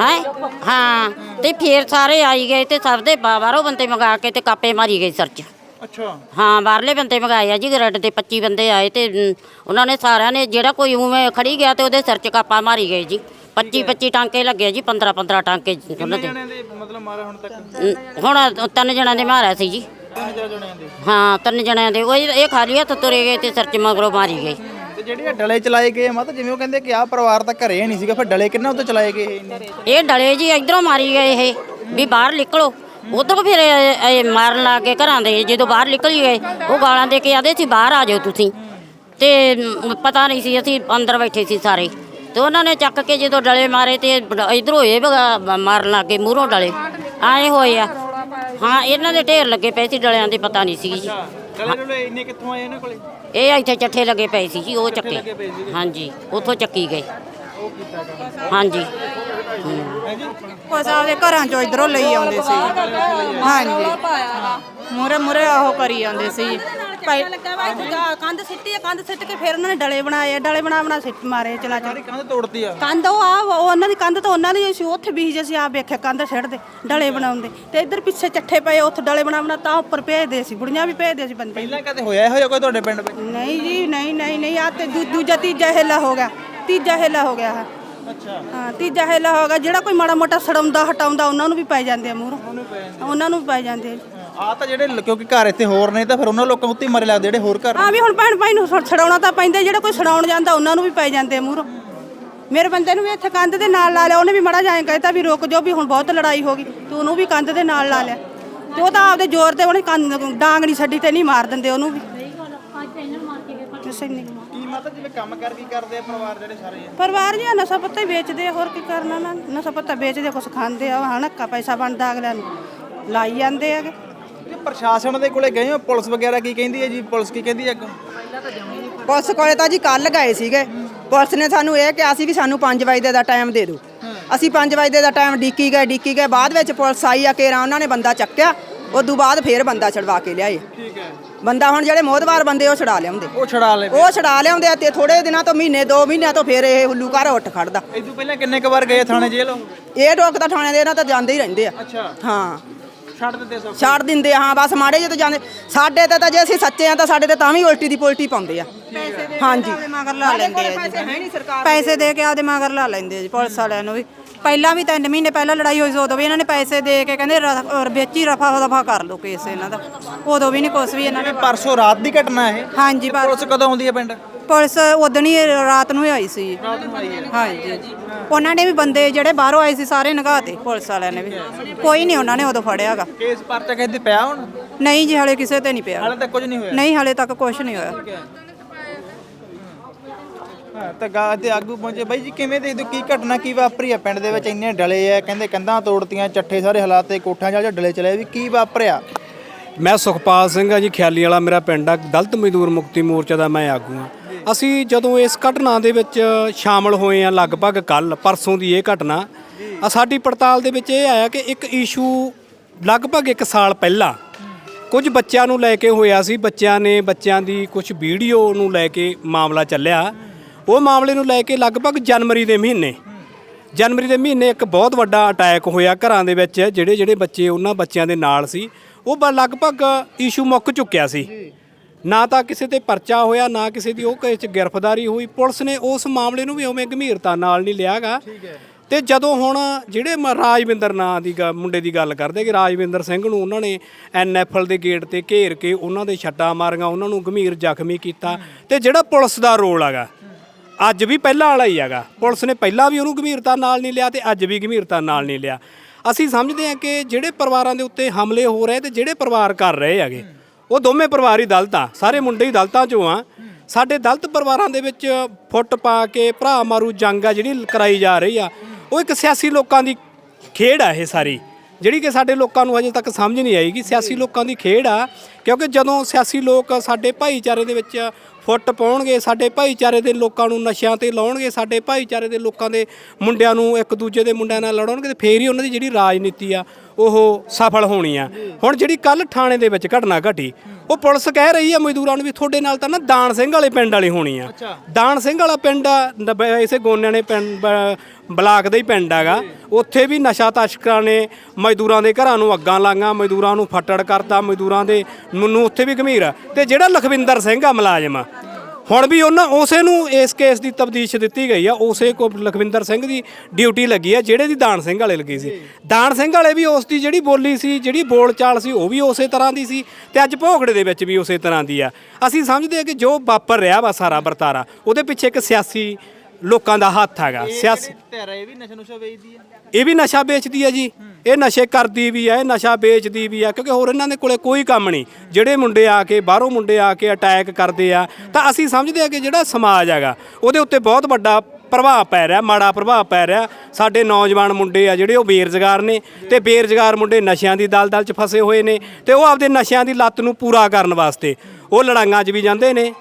ਹੈ? ਹਾਂ ਤੇ ਫੇਰ ਸਾਰੇ ਆਈ ਗਏ ਤੇ ਸਭ ਦੇ ਬਾਹਰੋਂ ਬੰਦੇ ਮੰਗਾ ਕੇ ਤੇ ਕਾਪੇ ਮਾਰੀ ਗਏ ਸਰਚ ਅੱਛਾ। ਹਾਂ ਬਾਹਰਲੇ ਬੰਦੇ ਮੰਗਾਏ ਆ ਜੀ ਗ੍ਰਿਡ ਤੇ 25 ਬੰਦੇ ਆਏ ਤੇ ਅਮ, ਉਹਨਾਂ ਨੇ ਸਾਰਿਆਂ ਨੇ ਜਿਹੜਾ ਕੋਈ ਉਵੇਂ ਖੜੀ ਗਿਆ ਤੇ ਉਹਦੇ ਸਿਰ 'ਚ ਕਾਪਾ ਮਾਰੀ ਗਏ ਜੀ। 25 25 ਟਾਂਕੇ ਲੱਗੇ ਜੀ 15 15 ਟਾਂਕੇ ਉਹਨਾਂ ਦੇ। ਦੇ ਮਤਲਬ ਮਾਰਿਆ ਹੁਣ ਤੱਕ? ਅਮ, ਹੁਣ ਤਿੰਨ ਜਣਾਂ ਦੇ ਮਾਰਿਆ ਸੀ ਜੀ। ਤਿੰਨ ਚਾਰ ਜਣਿਆਂ ਦੇ? ਹਾਂ ਤਿੰਨ ਜਣਿਆਂ ਦੇ। ਉਹ ਇਹ ਖਾਲੀ ਹੱਥ ਤੁਰੇ ਗਏ ਤੇ ਸਿਰ 'ਚ ਮਗਰੋਂ ਮਾਰੀ ਗਏ। ਤੇ ਜਿਹੜੇ ਇਹ ਡਲੇ ਚਲਾਏ ਗਏ ਮਤ ਜਿਵੇਂ ਉਹ ਕਹਿੰਦੇ ਕਿ ਆਹ ਪਰਿਵਾਰ ਤਾਂ ਘਰੇ ਨਹੀਂ ਸੀਗਾ ਫਿਰ ਡਲੇ ਕਿੰਨਾ ਉੱਤੇ ਚਲਾਏ ਗਏ ਇਹ? ਇੰਨੇ? ਇਹ ਡਲੇ ਜੀ ਇਧਰੋਂ ਮਾਰੀ ਗਏ ਇਹ ਵੀ ਬਾਹਰ ਨਿਕਲੋ। ਉਧਰੋਂ ਫਿਰ ਇਹ ਇਹ ਮਾਰਨ ਲੱਗ ਗਏ ਘਰਾਂ ਦੇ ਜਦੋਂ ਬਾਹਰ ਨਿਕਲ ਹੀ ਗਏ ਉਹ ਗਾਲਾਂ ਦੇ ਕੇ ਆਦੇ ਸੀ ਬਾਹਰ ਆ ਜਾਓ ਤੁਸੀਂ। ਤੇ ਮ, ਪਤਾ ਨਹੀਂ ਸੀ ਅਸੀਂ ਅੰਦਰ ਬੈਠੇ ਸੀ ਸਾਰੇ। ਤੇ ਉਹਨਾਂ ਨੇ ਚੱਕ ਕੇ ਜਦੋਂ ਡਲੇ ਮਾਰੇ ਤੇ ਇਧਰੋਂ ਇਹ ਮਾਰਨ ਲੱਗ ਗਏ ਮੂਹਰੋਂ ਡਲੇ। ਆਏ ਹੋਏ ਆ। ਹਾਂ ਇਹਨਾਂ ਦੇ ਢੇਰ ਲੱਗੇ ਪਏ ਸੀ ਡਲਿਆਂ ਦੇ ਪਤਾ ਨਹੀਂ ਸੀ। ਜੀ ਡਲੇ ਡਲੇ ਇੰਨੇ ਕਿੱਥੋਂ ਆਏ ਇਹਨਾਂ ਕੋਲੇ? ਇਹ ਇੱਥੇ ਚੱਠੇ ਲੱਗੇ ਪਏ ਸੀ ਜੀ ਉਹ ਚੱਕੇ। ਹਾਂਜੀ ਉੱਥੋਂ ਚੱਕੀ ਗਏ। ਹਾਂਜੀ। ਕੁਛ ਆਪਦੇ ਘਰਾਂ ਚੋਂ ਇਧਰੋਂ ਲਈ ਆਉਂਦੇ ਸੀ। ਹਾਂਜੀ। ਮੂਰੇ ਮੂਰੇ ਉਹ ਕਰੀ ਜਾਂਦੇ ਸੀ। ਭਾਈ ਕੰਧ ਸਿੱਟੀ ਆ ਕੰਧ ਸਿੱਟ ਕੇ ਫਿਰ ਉਹਨਾਂ ਨੇ ਡਲੇ ਬਣਾਏ ਆ, ਡਲੇ ਬਣਾ ਬਣਾ ਸਿੱਟ ਮਾਰੇ ਚਲਾ ਚਲਾ। ਕੰਧ ਤੋੜਤੀ ਆ। ਕੰਧ ਉਹ ਆ ਉਹ ਉਹਨਾਂ ਦੀ ਕੰਧ ਤਾਂ ਉਹਨਾਂ ਦੀ ਸੀ ਉੱਥੇ ਵੀ ਜੇ ਅਸੀਂ ਆ ਵੇਖਿਆ ਕੰਧ ਛੱਡਦੇ ਡਲੇ ਬਣਾਉਂਦੇ। ਤੇ ਇੱਧਰ ਪਿੱਛੇ ਚੱਠੇ ਪਏ ਉੱਥੇ ਡਲੇ ਬਣਾ ਬਣਾ ਤਾਂ ਉੱਪਰ ਭੇਜਦੇ ਸੀ ਬੁੜੀਆਂ ਵੀ ਭੇਜਦੇ ਸੀ ਬੰਦੇ। ਪਹਿਲਾਂ ਕਦੇ ਹੋਇਆ ਇਹੋ ਜਿਹਾ ਕੋਈ ਤੁਹਾਡੇ ਪਿੰਡ ਵਿੱਚ? ਨਹੀਂ ਜੀ ਨਹੀਂ ਨਹੀਂ ਨਹੀਂ ਆ ਤੇ ਦੂਜਾ ਤੀਜਾ ਹਿੱਲਾ ਹੋ ਗਿਆ। ਤੀਜਾ ਹਿੱਲਾ ਹੋ ਗਿਆ ਅੱਛਾ। ਹਾਂ ਤੀਜਾ ਹਿੱਲਾ ਹੋ ਗਿਆ ਜਿਹੜਾ ਕੋਈ ਮਾੜਾ ਮੋਟਾ ਸੜਾਉਂਦਾ ਹਟਾਉਂਦਾ ਉਹਨਾਂ ਨੂੰ ਵੀ ਪੈ ਜਾਂਦੇ ਆ ਮੂਹਰੋਂ ਉਹਨਾਂ ਨੂੰ ਵੀ ਪੈ ਜਾਂਦੇ ਆ। ਆ ਤਾਂ ਜਿਹੜੇ ਲ- ਕਿਉਂਕਿ ਘਰ ਇੱਥੇ ਹੋਰ ਨੇ ਤਾਂ ਫਿਰ ਉਹਨਾਂ ਲੋਕਾਂ ਉੱਤੇ ਹੀ ਮਾਰੇ ਲੱਗਦੇ ਜਿਹੜੇ ਹੋਰ ਘਰ ਆ ਵੀ ਹੁਣ ਭੈਣ ਭਾਈ ਨੂੰ ਛ- ਛਡਾਉਣਾ ਤਾਂ ਪੈਂਦਾ ਜਿਹੜਾ ਕੋਈ ਛਡਾਉਣ ਜਾਂਦਾ ਉਹਨਾਂ ਨੂੰ ਵੀ ਪੈ ਜਾਂਦੇ ਆ ਮੂਹਰੋਂ ਮੇਰੇ ਬੰਦੇ ਨੂੰ ਵੀ ਇੱਥੇ ਕੰਧ ਦੇ ਨਾਲ ਲਾ ਲਿਆ ਉਹਨੇ ਵੀ ਮੜਾ ਜਾਏ ਕਹਿਤਾ ਵੀ ਰੁਕ ਜਾਓ ਵੀ ਹੁਣ ਬਹੁਤ ਲੜਾਈ ਹੋ ਗਈ ਤੇ ਉਹਨੂੰ ਵੀ ਕੰਧ ਦੇ ਨਾਲ ਲਾ ਲਿਆ। ਤੇ ਉਹ ਤਾਂ ਆਪਦੇ ਜ਼ੋਰ ਤੇ ਉਹਨੇ ਕੰਧ ਡਾਂਗ ਨਹੀਂ ਛੱਡੀ ਤੇ ਨਹੀਂ ਮਾਰ ਦਿੰਦੇ ਉਹਨੂੰ ਵੀ। ਕਿਸੇ ਨੇ ਕੀ ਮਤਲਬ ਜਿਵੇਂ ਕੰਮ ਕਰ ਕੀ ਕਰਦੇ ਆ ਪਰਿਵਾਰ ਜਿਹੜੇ ਸਾਰੇ? ਆ ਪਰਿਵਾਰ ਜੀ ਨਸ਼ਾ ਪੱਤਾ ਹੀ ਵੇਚਦੇ ਆ ਹੋਰ ਕੀ ਕਰਨਾ ਨਾ? ਨਸ਼ਾ ਪੱਤਾ ਵੇਚਦੇ ਕੁਛ ਖਾਂਦੇ ਆ ਹਣਕਾ ਪੈਸਾ ਬਣਦਾ ਅਗਲਿਆਂ ਨੂੰ। ਲਾਈ ਜਾਂਦੇ ਹੈਗੇ। ਇਹ ਪ੍ਰਸ਼ਾਸਨ ਦੇ ਕੋਲੇ ਗਏ ਹੋ? ਪੁਲਿਸ ਵਗੈਰਾ ਕੀ ਕਹਿੰਦੀ ਹੈ ਜੀ? ਪੁਲਿਸ ਕੀ ਕਹਿੰਦੀ ਹੈ ਅੱਗੋਂ? ਪੁਲਿਸ ਕੋਲੇ ਤਾਂ ਜੀ ਕੱਲ ਗਏ ਸੀਗੇ। ਪੁਲਿਸ ਨੇ ਸਾਨੂੰ ਇਹ ਕਿਹਾ ਸੀ ਵੀ ਸਾਨੂੰ 5 ਵਜੇ ਦਾ ਟਾਈਮ ਦੇ ਦਿਓ। ਅਸੀਂ 5 ਵਜੇ ਦਾ ਟਾਈਮ ਡੀਕੀ ਗਏ ਡੀਕੀ ਗਏ। ਬਾਅਦ ਵਿੱਚ ਪੁਲਿਸ ਆਈ ਆ ਕੇਰਾ ਉਹਨਾਂ ਨੇ ਬੰਦਾ ਚੱਕਿਆ। ਉਦੋਂ ਬਾਅਦ ਫੇਰ ਬੰਦਾ ਛਡਵਾ ਕੇ ਲਿਆਏ। ਠੀਕ ਹੈ। ਬੰਦਾ ਹੁਣ ਜਿਹੜੇ ਮੋਦਵਾਰ ਬੰਦੇ ਉਹ ਛਡਾ ਲਿਆਉਂਦੇ। ਉਹ ਛੜਾ ਲੈ ਉਹ ਛਡਾ ਲਿਆਉਂਦੇ ਆ ਤੇ ਥੋੜੇ ਦਿਨਾਂ ਤੋਂ ਮਹੀਨੇ 2 ਮਹੀਨਿਆਂ ਤੋਂ ਫੇਰ ਇਹ ਹੁੱਲੂ ਘਰ ਉੱਠ ਖੜਦਾ। ਤੋਂ ਪਹਿਲਾਂ ਕਿੰਨੇ ਕੁ ਵਾਰ ਗਏ ਥਾਣੇ ਜੇਲ੍ਹ? ਇਹ ਲੋਕ ਤਾਂ ਥਾਣੇ ਦੇ ਇਹਨਾਂ ਤਾਂ ਜਾਂਦੇ ਹੀ ਰਹਿੰਦੇ ਆ। ਅੱਛਾ। ਹਾਂ। ਛੱਡ ਦਿੰਦੇ ਸਭ ਛੱਡ ਦਿੰਦੇ ਹਾਂ ਬਸ ਮਾੜੇ ਜਦੋਂ ਜਾਂਦੇ। ਸਾਡੇ ਤੇ ਤਾਂ ਜੇ ਅਸੀਂ ਸੱਚੇ ਆ ਤਾਂ ਸਾਡੇ ਤੇ ਤਾਂ ਵੀ ਉਲਟੀ ਦੀ ਪੁਲਟੀ ਪਾਉਂਦੇ ਆ। ਹਾਂਜੀ। ਮਗਰ ਲਾ ਲੈਂਦੇ ਆ ਪੈਸੇ ਹੈ ਨਹੀਂ ਸਰਕਾਰ ਪੈਸੇ ਦੇ ਕੇ ਆਪਦੇ ਮਗਰ ਲਾ ਲੈਂਦੇ ਆ ਜੀ ਪੁਲਿਸ ਵਾਲਿਆਂ ਨੂੰ ਵੀ। ਪਹਿਲਾਂ ਵੀ ਤਿੰਨ ਮਹੀਨੇ ਪਹਿਲਾਂ ਲੜਾਈ ਹੋਈ ਸੀ ਉਦੋਂ ਵੀ ਇਹਨਾਂ ਨੇ ਪੈਸੇ ਦੇ ਕੇ ਕਹਿੰਦੇ ਰ- ਵਿੱਚ ਰਫਾ ਦਫਾ ਕਰ ਲਓ ਕੇਸ ਇਹਨਾਂ ਦਾ। ਉਦੋਂ ਵੀ ਨਹੀਂ ਕੁਛ ਵੀ ਇਹਨਾਂ ਨੇ ਪਰਸੋਂ ਰਾਤ ਦੀ ਘਟਨਾ ਇਹ? ਹਾਂਜੀ ਪਰ ਪੁਲਿਸ ਕਦੋਂ ਆਉਂਦੀ ਹੈ ਪਿੰਡ? ਪੁਲਿਸ ਉਦੋਂ ਹੀ ਰਾਤ ਨੂੰ ਹੀ ਆਈ ਸੀ। ਰਾਤ ਨੂੰ ਆਈ ਹੈ ਹਾਂਜੀ। ਉਹਨਾਂ ਨੇ ਵੀ ਬੰਦੇ ਜਿਹੜੇ ਬਾਹਰੋਂ ਆਏ ਸੀ ਸਾਰੇ ਨਗਾਤੇ ਪੁਲਿਸ ਵਾਲਿਆਂ ਨੇ ਵੀ। ਕੋਈ ਨਹੀਂ ਉਹਨਾਂ ਨੇ ਉਦੋਂ ਫੜਿਆਗਾ ਕੇਸ ਪਰਚਾ ਕਿਸੇ ਤੇ ਪਿਆ ਹੁਣ? ਨਹੀਂ ਜੀ ਹਲੇ ਕਿਸੇ ਤੇ ਨਹੀਂ ਪਿਆ। ਹਾਲੇ ਤੱਕ ਕੁਝ ਨਹੀਂ ਹੋਇਆ? ਨਹੀਂ ਹਲੇ ਤੱਕ ਕੁਝ ਨਹੀਂ ਹੋਇਆ। ਹਾਂ, ਤਾਂ ਗਾ ਤੇ ਆਗੂ ਪਹੁੰਚੇ। ਬਾਈ ਜੀ ਕਿਵੇਂ ਦੇਖਦੇ ਹੋ ਕੀ ਘਟਨਾ ਕੀ ਵਾਪਰੀ ਆ? ਪਿੰਡ ਦੇ ਵਿੱਚ ਇੰਨੇ ਡਲੇ ਆ ਕਹਿੰਦੇ ਕੰਧਾਂ ਤੋੜਤੀਆਂ ਚੱਠੇ ਸਾਰੇ ਹਾਲਾਤ ਤੇ ਕੋਠਾਂ ਜਾ ਡਲੇ ਚਲੇ ਵੀ ਕੀ ਵਾਪਰਿਆ? ਮੈਂ ਸੁਖਪਾਲ ਸਿੰਘ ਆ ਜੀ ਖਿਆਲੀ ਵਾਲਾ ਮੇਰਾ ਪਿੰਡ ਆ ਦਲਤ ਮਜ਼ਦੂਰ ਮੁਕਤੀ ਮੋਰਚਾ ਦਾ ਮੈਂ ਆਗੂ ਆ। ਅਸੀਂ ਜਦੋਂ ਇਸ ਘਟਨਾ ਦੇ ਵਿੱਚ ਸ਼ਾਮਲ ਹੋਏ ਆ ਲਗਭਗ ਕੱਲ ਪਰਸੋਂ ਦੀ ਇਹ ਘਟਨਾ ਆ ਸਾਡੀ ਪੜਤਾਲ ਦੇ ਵਿੱਚ ਇਹ ਆਇਆ ਕਿ ਇੱਕ ਇਸ਼ੂ ਲਗਭਗ 1 ਸਾਲ ਪਹਿਲਾਂ ਕੁਝ ਬੱਚਿਆਂ ਨੂੰ ਲੈ ਕੇ ਹੋਇਆ ਸੀ। ਬੱਚਿਆਂ ਨੇ ਬੱਚਿਆਂ ਦੀ ਕੁਝ ਵੀਡੀਓ ਨੂੰ ਲੈ ਕੇ ਮਾਮਲਾ ਚੱਲਿਆ। ਉਹ ਮਾਮਲੇ ਨੂੰ ਲੈ ਕੇ ਲਗਭਗ ਜਨਵਰੀ ਦੇ ਮਹੀਨੇ। ਜਨਵਰੀ ਦੇ ਮਹੀਨੇ ਇੱਕ ਬਹੁਤ ਵੱਡਾ ਅਟੈਕ ਹੋਇਆ ਘਰਾਂ ਦੇ ਵਿੱਚ ਜਿਹੜੇ ਜਿਹੜੇ ਬੱਚੇ ਉਹਨਾਂ ਬੱਚਿਆਂ ਦੇ ਨਾਲ ਸੀ। ਉਹ ਬ- ਲਗਭਗ ਇਸ਼ੂ ਮੁੱਕ ਚੁੱਕਿਆ ਸੀ। ਨਾ ਤਾਂ ਕਿਸੇ ਤੇ ਪਰਚਾ ਹੋਇਆ ਨਾ ਕਿਸੇ ਦੀ ਉਹ ਕੇਸ 'ਚ ਗ੍ਰਿਫਤਾਰੀ ਹੋਈ। ਪੁਲਿਸ ਨੇ ਉਸ ਮਾਮਲੇ ਨੂੰ ਵੀ ਉਵੇਂ ਗੰਭੀਰਤਾ ਨਾਲ ਨਹੀਂ ਲਿਆਗਾ। ਤੇ ਜਦੋਂ ਹੁਣ ਜਿਹੜੇ ਮ- ਰਾਜਵਿੰਦਰ ਨਾਂ ਦੀ ਗ- ਮੁੰਡੇ ਦੀ ਗੱਲ ਕਰਦੇ ਕਿ ਰਾਜਵਿੰਦਰ ਸਿੰਘ ਨੂੰ ਉਹਨਾਂ ਨੇ ਐਨਐਫਐਲ ਦੇ ਗੇਟ ਤੇ ਘੇਰ ਕੇ ਉਹਨਾਂ ਦੇ ਛੱਟਾਂ ਮਾਰੀਆਂ ਉਹਨਾਂ ਨੂੰ ਗੰਭੀਰ ਜ਼ਖਮੀ ਕੀਤਾ। ਤੇ ਜਿਹੜਾ ਪੁਲਿਸ ਦਾ ਰੋਲ ਹੈਗਾ ਅੱਜ ਵੀ ਪਹਿਲਾਂ ਵਾਲਾ ਹੀ ਹੈਗਾ। ਪੁਲਿਸ ਨੇ ਪਹਿਲਾਂ ਵੀ ਉਹਨੂੰ ਗੰਭੀਰਤਾ ਨਾਲ ਨਹੀਂ ਲਿਆ ਤੇ ਅੱਜ ਵੀ ਗੰਭੀਰਤਾ ਨਾਲ ਨਹੀਂ ਲਿਆ। ਅਸੀਂ ਸਮਝਦੇ ਹਾਂ ਕਿ ਜਿਹੜੇ ਪਰਿਵਾਰਾਂ ਦੇ ਉੱਤੇ ਹਮਲੇ ਹੋ ਰਹੇ ਤੇ ਜਿਹੜੇ ਪਰਿਵਾਰ ਕਰ ਰਹੇ ਹੈਗੇ, ਉਹ ਦੋਵੇਂ ਪਰਿਵਾਰ ਹੀ ਦਲਤ ਆ, ਸਾਰੇ ਮੁੰਡੇ ਹੀ ਦਲਤਾਂ ਚੋਂ ਆ। ਸਾਡੇ ਦਲਤ ਪਰਿਵਾਰਾਂ ਦੇ ਵਿੱਚ ਫੁੱਟ ਪਾ ਕੇ ਭਰਾ ਮਾਰੂ ਜੰਗ ਆ ਜਿਹੜੀ ਕਰਾਈ ਜਾ ਰਹੀ ਆ, ਉਹ ਇੱਕ ਸਿਆਸੀ ਲੋਕਾਂ ਦੀ ਖੇਡ ਆ ਇਹ ਸਾਰੀ। ਜਿਹੜੀ ਕਿ ਸਾਡੇ ਲੋਕਾਂ ਨੂੰ ਅਜੇ ਤੱਕ ਸਮਝ ਨਹੀਂ ਆਈ ਕਿ ਸਿਆਸੀ ਲੋਕਾਂ ਦੀ ਖੇਡ ਆ, ਕਿਉਂਕਿ ਜਦੋਂ ਸਿਆਸੀ ਲੋਕ ਸਾਡੇ ਭਾਈਚਾਰੇ ਦੇ ਵਿੱਚ ਫੁੱਟ ਪਾਉਣਗੇ, ਸਾਡੇ ਭਾਈਚਾਰੇ ਦੇ ਲੋਕਾਂ ਨੂੰ ਨਸ਼ਿਆਂ ਤੇ ਲਾਉਣਗੇ, ਸਾਡੇ ਭਾਈਚਾਰੇ ਦੇ ਲੋਕਾਂ ਦੇ ਮੁੰਡਿਆਂ ਨੂੰ ਇੱਕ ਦੂਜੇ ਦੇ ਮੁੰਡਿਆਂ ਨਾਲ ਲੜਾਉਣਗੇ ਤੇ ਫੇਰ ਹੀ ਉਹਨਾਂ ਦੀ ਜਿਹੜੀ ਰਾਜਨੀਤੀ ਆ ਉਹ ਸਫਲ ਹੋਣੀ ਆ। ਹੁਣ ਜਿਹੜੀ ਕੱਲ ਥਾਣੇ ਦੇ ਵਿੱਚ ਘਟਨਾ ਘਟੀ ਉਹ ਪੁਲਿਸ ਕਹਿ ਰਹੀ ਆ ਮਜ਼ਦੂਰਾਂ ਨੂੰ ਵੀ ਤੁਹਾਡੇ ਨਾਲ ਤਾਂ ਨਾ ਦਾਨ ਸਿੰਘ ਵਾਲੇ ਪਿੰਡ ਵਾਲੀ ਹੋਣੀ ਆ। ਦਾਨ ਸਿੰਘ ਵਾਲਾ ਪਿੰਡ ਆ, ਇਸੇ ਗੋਨਿਆਂ ਨੇ ਪਿੰਡ ਬਲਾਕ ਦਾ ਹੀ ਪਿੰਡ ਹੈਗਾ। ਉੱਥੇ ਵੀ ਨਸ਼ਾ ਤਸਕਰਾਂ ਨੇ ਮਜ਼ਦੂਰਾਂ ਦੇ ਘਰਾਂ ਨੂੰ ਅੱਗਾਂ ਲਾਈਆਂ ਮਜ਼ਦੂਰਾਂ ਨੂੰ ਫੱਟੜ ਕਰਤਾ ਮਜ਼ਦੂਰਾਂ ਦੇ ਨੂੰ ਉੱਥੇ ਵੀ ਗੰਭੀਰ। ਆ ਤੇ ਜਿਹੜਾ ਲਖਵਿੰਦਰ ਸਿੰਘ ਆ ਮੁਲਾਜ਼ਮ ਹੁਣ ਵੀ ਉਹਨਾਂ ਉਸੇ ਨੂੰ ਇਸ ਕੇਸ ਦੀ ਤਬਦੀਸ਼ ਦਿੱਤੀ ਗਈ ਆ, ਉਸੇ ਕੋ ਲਖਵਿੰਦਰ ਸਿੰਘ ਦੀ ਡਿਊਟੀ ਲੱਗੀ ਆ, ਜਿਹੜੇ ਦੀ ਦਾਨ ਸਿੰਘ ਵਾਲੇ ਲੱਗੀ ਸੀ। ਦਾਨ ਸਿੰਘ ਵਾਲੇ ਵੀ ਉਸ ਦੀ ਜਿਹੜੀ ਬੋਲੀ ਸੀ, ਜਿਹੜੀ ਬੋਲਚਾਲ ਸੀ, ਉਹ ਵੀ ਉਸੇ ਤਰ੍ਹਾਂ ਦੀ ਸੀ ਤੇ ਅੱਜ ਭੋਗੜੇ ਦੇ ਵਿੱਚ ਵੀ ਉਸੇ ਤਰ੍ਹਾਂ ਦੀ ਆ। ਅਸੀਂ ਸਮਝਦੇ ਆ ਕਿ ਜੋ ਵਾਪਰ ਰਿਹਾ ਵਾ ਸਾਰਾ ਵਰਤਾਰਾ, ਉਹਦੇ ਪਿੱਛੇ ਇੱਕ ਸਿਆਸੀ ਲੋਕਾਂ ਦਾ ਹੱਥ ਹੈਗਾ ਸਿਆਸੀ। ਧਿਰ ਇਹ ਵੀ ਨਸ਼ਾ ਨੁਸ਼ਾ ਵੇਚਦੀ ਹੈ? ਇਹ ਵੀ ਨਸ਼ਾ ਵੇਚਦੀ ਆ ਜੀ। ਇਹ ਨਸ਼ੇ ਕਰਦੀ ਵੀ ਆ ਇਹ ਨਸ਼ਾ ਵੇਚਦੀ ਵੀ ਆ ਕਿਉਂਕਿ ਹੋਰ ਇਹਨਾਂ ਦੇ ਕੋਲੇ ਕੋਈ ਕੰਮ ਨਹੀਂ। ਜਿਹੜੇ ਮੁੰਡੇ ਆ ਕੇ ਬਾਹਰੋਂ ਮੁੰਡੇ ਆ ਕੇ ਅਟੈਕ ਕਰਦੇ ਆ ਤਾਂ ਅਸੀਂ ਸਮਝਦੇ ਆ ਕਿ ਜਿਹੜਾ ਸਮਾਜ ਹੈਗਾ ਉਹਦੇ ਉੱਤੇ ਬਹੁਤ ਵੱਡਾ ਪ੍ਰਭਾਵ ਪੈ ਰਿਹਾ ਮਾੜਾ ਪ੍ਰਭਾਵ ਪੈ ਰਿਹਾ। ਸਾਡੇ ਨੌਜਵਾਨ ਮੁੰਡੇ ਆ ਜਿਹੜੇ ਉਹ ਬੇਰੁਜ਼ਗਾਰ ਨੇ ਤੇ ਬੇਰੁਜ਼ਗਾਰ ਮੁੰਡੇ ਨਸ਼ਿਆਂ ਦੀ ਦਲਦਲ 'ਚ ਫਸੇ ਹੋਏ ਨੇ ਤੇ ਉਹ ਆਪਦੇ ਨਸ਼ਿਆਂ ਦੀ ਲੱਤ ਨੂੰ ਪੂਰਾ ਕਰਨ ਵਾਸਤੇ ਉਹ ਲੜਾਈਆਂ 'ਚ ਵੀ ਜਾਂਦੇ ਨੇ।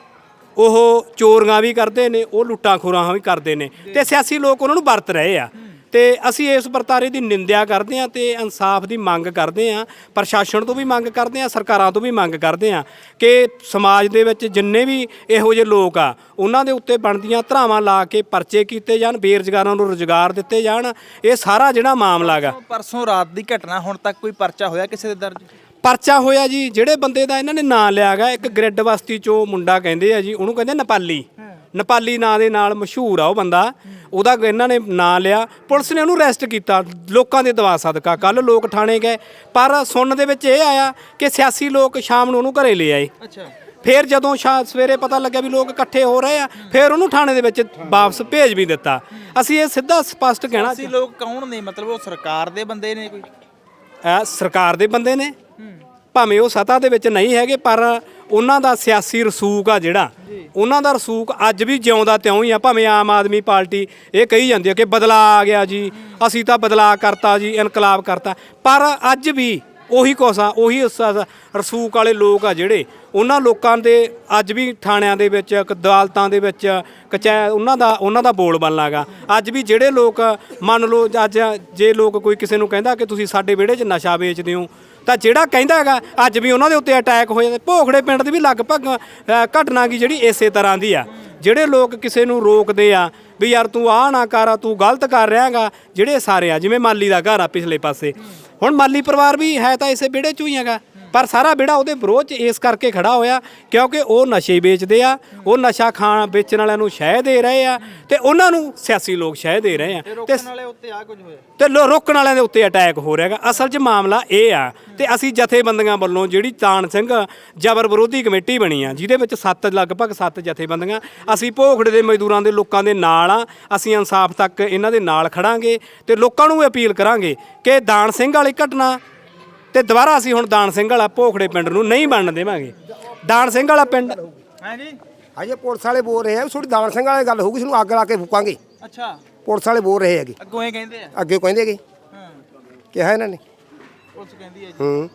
ਉਹ ਚੋਰੀਆਂ ਵੀ ਕਰਦੇ ਨੇ, ਉਹ ਲੁੱਟਾਂ ਖੋਰਾਂ ਵੀ ਕਰਦੇ ਨੇ। ਤੇ ਸਿਆਸੀ ਲੋਕ ਉਹਨਾਂ ਨੂੰ ਵਰਤ ਰਹੇ ਆ। ਤੇ ਅਸੀਂ ਇਸ ਵਰਤਾਰੇ ਦੀ ਨਿੰਦਿਆ ਕਰਦੇ ਹਾਂ ਤੇ ਇਨਸਾਫ ਦੀ ਮੰਗ ਕਰਦੇ ਹਾਂ ਪ੍ਰਸ਼ਾਸਨ ਤੋਂ ਵੀ ਮੰਗ ਕਰਦੇ ਹਾਂ ਸਰਕਾਰਾਂ ਤੋਂ ਵੀ ਮੰਗ ਕਰਦੇ ਹਾਂ ਕਿ ਸਮਾਜ ਦੇ ਵਿੱਚ ਜਿੰਨੇ ਵੀ ਇਹੋ ਜਿਹੇ ਲੋਕ ਆ, ਉਹਨਾਂ ਦੇ ਉੱਤੇ ਬਣਦੀਆਂ ਧਰਾਵਾਂ ਲਾ ਕੇ ਪਰਚੇ ਕੀਤੇ ਜਾਣ, ਬੇਰੁਜ਼ਗਾਰਾਂ ਨੂੰ ਰੁਜ਼ਗਾਰ ਦਿੱਤੇ ਜਾਣ। ਇਹ ਸਾਰਾ ਜਿਹੜਾ ਮਾਮਲਾ ਹੈਗਾ। ਪਰਸੋਂ ਰਾਤ ਦੀ ਘਟਨਾ, ਹੁਣ ਤੱਕ ਕੋਈ ਪਰਚਾ ਹੋਇਆ ਕਿਸੇ ਦੇ ਦਰਜ? ਪਰਚਾ ਹੋਇਆ ਜੀ ਜਿਹੜੇ ਬੰਦੇ ਦਾ ਇਹਨਾਂ ਨੇ ਨਾਂ ਲਿਆ ਗਾ ਇੱਕ ਗ੍ਰਿਡ ਬਸਤੀ ਚੋਂ ਮੁੰਡਾ ਕਹਿੰਦੇ ਆ ਜੀ ਉਹਨੂੰ ਕਹਿੰਦੇ ਨੇਪਾਲੀ। ਨੇਪਾਲੀ ਨਾਂ ਦੇ ਨਾਲ ਮਸ਼ਹੂਰ ਆ ਉਹ ਬੰਦਾ। ਉਹਦਾ ਇਹਨਾਂ ਨੇ ਨਾਂ ਲਿਆ ਪੁਲਿਸ ਨੇ ਉਹਨੂੰ ਅਰੈਸਟ ਕੀਤਾ ਲੋਕਾਂ ਦੇ ਦਵਾ ਸਦਕਾ। ਕੱਲ ਲੋਕ ਥਾਣੇ ਗਏ ਪਰ ਸੁਣਨ ਦੇ ਵਿੱਚ ਇਹ ਆਇਆ ਕਿ ਸਿਆਸੀ ਲੋਕ ਸ਼ਾਮ ਨੂੰ ਉਹਨੂੰ ਘਰੇ ਲੈ ਆਏ। ਅੱਛਾ। ਫਿਰ ਜਦੋਂ ਸ਼ਾ ਸਵੇਰੇ ਪਤਾ ਲੱਗਿਆ ਵੀ ਲੋਕ ਇਕੱਠੇ ਹੋ ਰਹੇ ਆ ਫਿਰ ਉਹਨੂੰ ਥਾਣੇ ਦੇ ਵਿੱਚ ਵਾਪਸ ਭੇਜ ਵੀ ਦਿੱਤਾ। ਅਸੀਂ ਇਹ ਸਿੱਧਾ ਸਪਸ਼ਟ ਕਹਿਣਾ ਅਸੀਂ ਲੋਕ ਕੌਣ ਨੇ? ਮਤਲਬ ਉਹ ਸਰਕਾਰ ਦੇ ਬੰਦੇ ਨੇ ਕੋਈ? ਸਰਕਾਰ ਦੇ ਬੰਦੇ ਨੇ। ਭਾਵੇਂ ਉਹ ਸਤਾ ਦੇ ਵਿੱਚ ਨਹੀਂ ਹੈਗੇ ਪਰ ਉਹਨਾਂ ਦਾ ਸਿਆਸੀ ਰਸੂਕ ਆ ਜਿਹੜਾ। ਉਹਨਾਂ ਦਾ ਰਸੂਕ ਅੱਜ ਵੀ ਜਿਉਂਦਾ ਤਿਉਂ ਹੀ ਆ ਭਾਵੇਂ ਆਮ ਆਦਮੀ ਪਾਰਟੀ ਇਹ ਕਹੀ ਜਾਂਦੀ ਹੈ ਕਿ ਬਦਲਾ ਆ ਗਿਆ ਜੀ ਅਸੀਂ ਤਾਂ ਬਦਲਾ ਕਰਤਾ ਜੀ ਇਨਕਲਾਬ ਕਰਤਾ। ਪਰ ਅੱਜ ਵੀ ਉਹੀ ਕੋਸਾ ਉਹੀ ਰਸੂਕ ਵਾਲੇ ਲੋਕ ਆ ਜਿਹੜੇ ਉਹਨਾਂ ਲੋਕਾਂ ਦੇ ਅੱਜ ਵੀ ਥਾਣਿਆਂ ਦੇ ਵਿੱਚ ਅਦਾਲਤਾਂ ਦੇ ਵਿੱਚ ਕਚੈ ਉਹਨਾਂ ਦਾ ਉਹਨਾਂ ਦਾ ਬੋਲ ਬੱਲਾਗਾ ਅੱਜ ਵੀ ਜਿਹੜੇ ਲੋਕ ਮੰਨ ਲਓ ਅੱਜ ਜੇ ਲੋਕ ਕੋਈ ਕਿਸੇ ਨੂੰ ਕਹਿੰਦਾ ਕਿ ਤੁਸੀਂ ਸਾਡੇ ਵਿਹੜੇ 'ਚ ਨਸ਼ਾ ਵੇਚਦੇ ਹੋ ਤਾਂ ਜਿਹੜਾ ਕਹਿੰਦਾ ਹੈਗਾ, ਅੱਜ ਵੀ ਉਹਨਾਂ ਦੇ ਉੱਤੇ ਅਟੈਕ ਹੋਏ ਜਾਂਦੇ ਭੋਖੜੇ ਪਿੰਡ ਦੀ ਵੀ ਲਗਭਗ ਘਟਨਾ ਕੀ ਜਿਹੜੀ ਇਸੇ ਤਰ੍ਹਾਂ ਦੀ ਆ। ਜਿਹੜੇ ਲੋਕ ਕਿਸੇ ਨੂੰ ਰੋਕਦੇ ਆ, ਵੀ ਯਾਰ ਤੂੰ ਆਹ ਨਾ ਕਰ ਤੂੰ ਗਲਤ ਕਰ ਰਿਹਾ ਹੈਗਾ, ਜਿਹੜੇ ਸਾਰੇ ਆ, ਜਿਵੇਂ ਮਾਲੀ ਦਾ ਘਰ ਆ ਪਿਛਲੇ ਪਾਸੇ। ਹੁਣ ਮਾਲੀ ਪਰਿਵਾਰ ਵੀ ਹੈ ਤਾਂ ਇਸੇ ਵਿਹੜੇ 'ਚੋਂ ਹੀ ਹੈਗਾ। ਪਰ ਸਾਰਾ ਵਿਹੜਾ ਉਹਦੇ ਵਿਰੋਧ 'ਚ ਇਸ ਕਰਕੇ ਖੜਾ ਹੋਇਆ ਕਿਉਂਕਿ ਉਹ ਨਸ਼ੇ ਵੇਚਦੇ ਆ ਉਹ ਨਸ਼ਾ ਖਾਣ ਵੇਚਣ ਵਾਲਿਆਂ ਨੂੰ ਸ਼ਹਿ ਦੇ ਰਹੇ ਆ ਤੇ ਉਹਨਾਂ ਨੂੰ ਸਿਆਸੀ ਲੋਕ ਸ਼ਹਿ ਦੇ ਰਹੇ ਆ। ਤੇ ਰੋਕਣ ਵਾਲੇ ਉੱਤੇ ਆ ਕੁਝ ਹੋਇਆ? ਤੇ ਲੋ- ਰੋਕਣ ਵਾਲਿਆਂ ਦੇ ਉੱਤੇ ਅਟੈਕ ਹੋ ਰਿਹਾਗਾ ਅਸਲ 'ਚ ਮਾਮਲਾ ਇਹ ਆ ਤੇ ਅਸੀਂ ਜਥੇਬੰਦੀਆਂ ਵੱਲੋਂ ਜਿਹੜੀ ਤਾਨ ਸਿੰਘ ਜਬਰ ਵਿਰੋਧੀ ਕਮੇਟੀ ਬਣੀ ਆ ਜਿਹਦੇ ਵਿੱਚ ਸੱਤ ਲਗਭਗ ਸੱਤ ਜਥੇਬੰਦੀਆਂ ਅਸੀਂ ਭੋਗੜੇ ਦੇ ਮਜ਼ਦੂਰਾਂ ਦੇ ਲੋਕਾਂ ਦੇ ਨਾਲ ਆ ਅਸੀਂ ਇਨਸਾਫ ਤੱਕ ਇਹਨਾਂ ਦੇ ਨਾਲ ਖੜਾਂਗੇ ਤੇ ਲੋਕਾਂ ਨੂੰ ਵੀ ਅਪੀਲ ਕਰਾਂਗੇ ਕਿ ਦਾਨ ਸਿੰਘ ਵਾਲੀ ਘਟਨਾ ਤੇ ਦੁਬਾਰਾ ਅਸੀਂ ਹੁਣ ਦਾਨ ਸਿੰਘ ਵਾਲਾ ਭੋਗੜੇ ਪਿੰਡ ਨੂੰ ਨਹੀਂ ਬਣਨ ਦੇਵਾਂਗੇ। ਦਾਨ ਸਿੰਘ ਵਾਲਾ ਪਿੰਡ ਹਾਂਜੀ ਅਜੇ ਪੁਲਿਸ ਵਾਲੇ ਬੋਲ ਰਹੇ ਆ ਵੀ ਥੋੜੀ ਦਾਨ ਸਿੰਘ ਵਾਲੇ ਗੱਲ ਹੋਊਗੀ ਸਾਨੂੰ ਅੱਗ ਲਾ ਕੇ ਫੂਕਾਂਗੇ। ਅੱਛਾ। ਪੁਲਿਸ ਵਾਲੇ ਬੋਲ ਰਹੇ ਹੈਗੇ। ਅੱਗੋਂ ਇਹ ਕਹਿੰਦੇ ਆ। ਅੱਗੇ ਕਹਿੰਦੇ ਹੈਗੇ। ਹਾਂ। ਕਿਹਾ ਇਹਨਾਂ ਨੇ। ਪੁਲਿਸ ਕਹਿੰਦੀ ਹੈ ਜੀ। ਹੂੰ।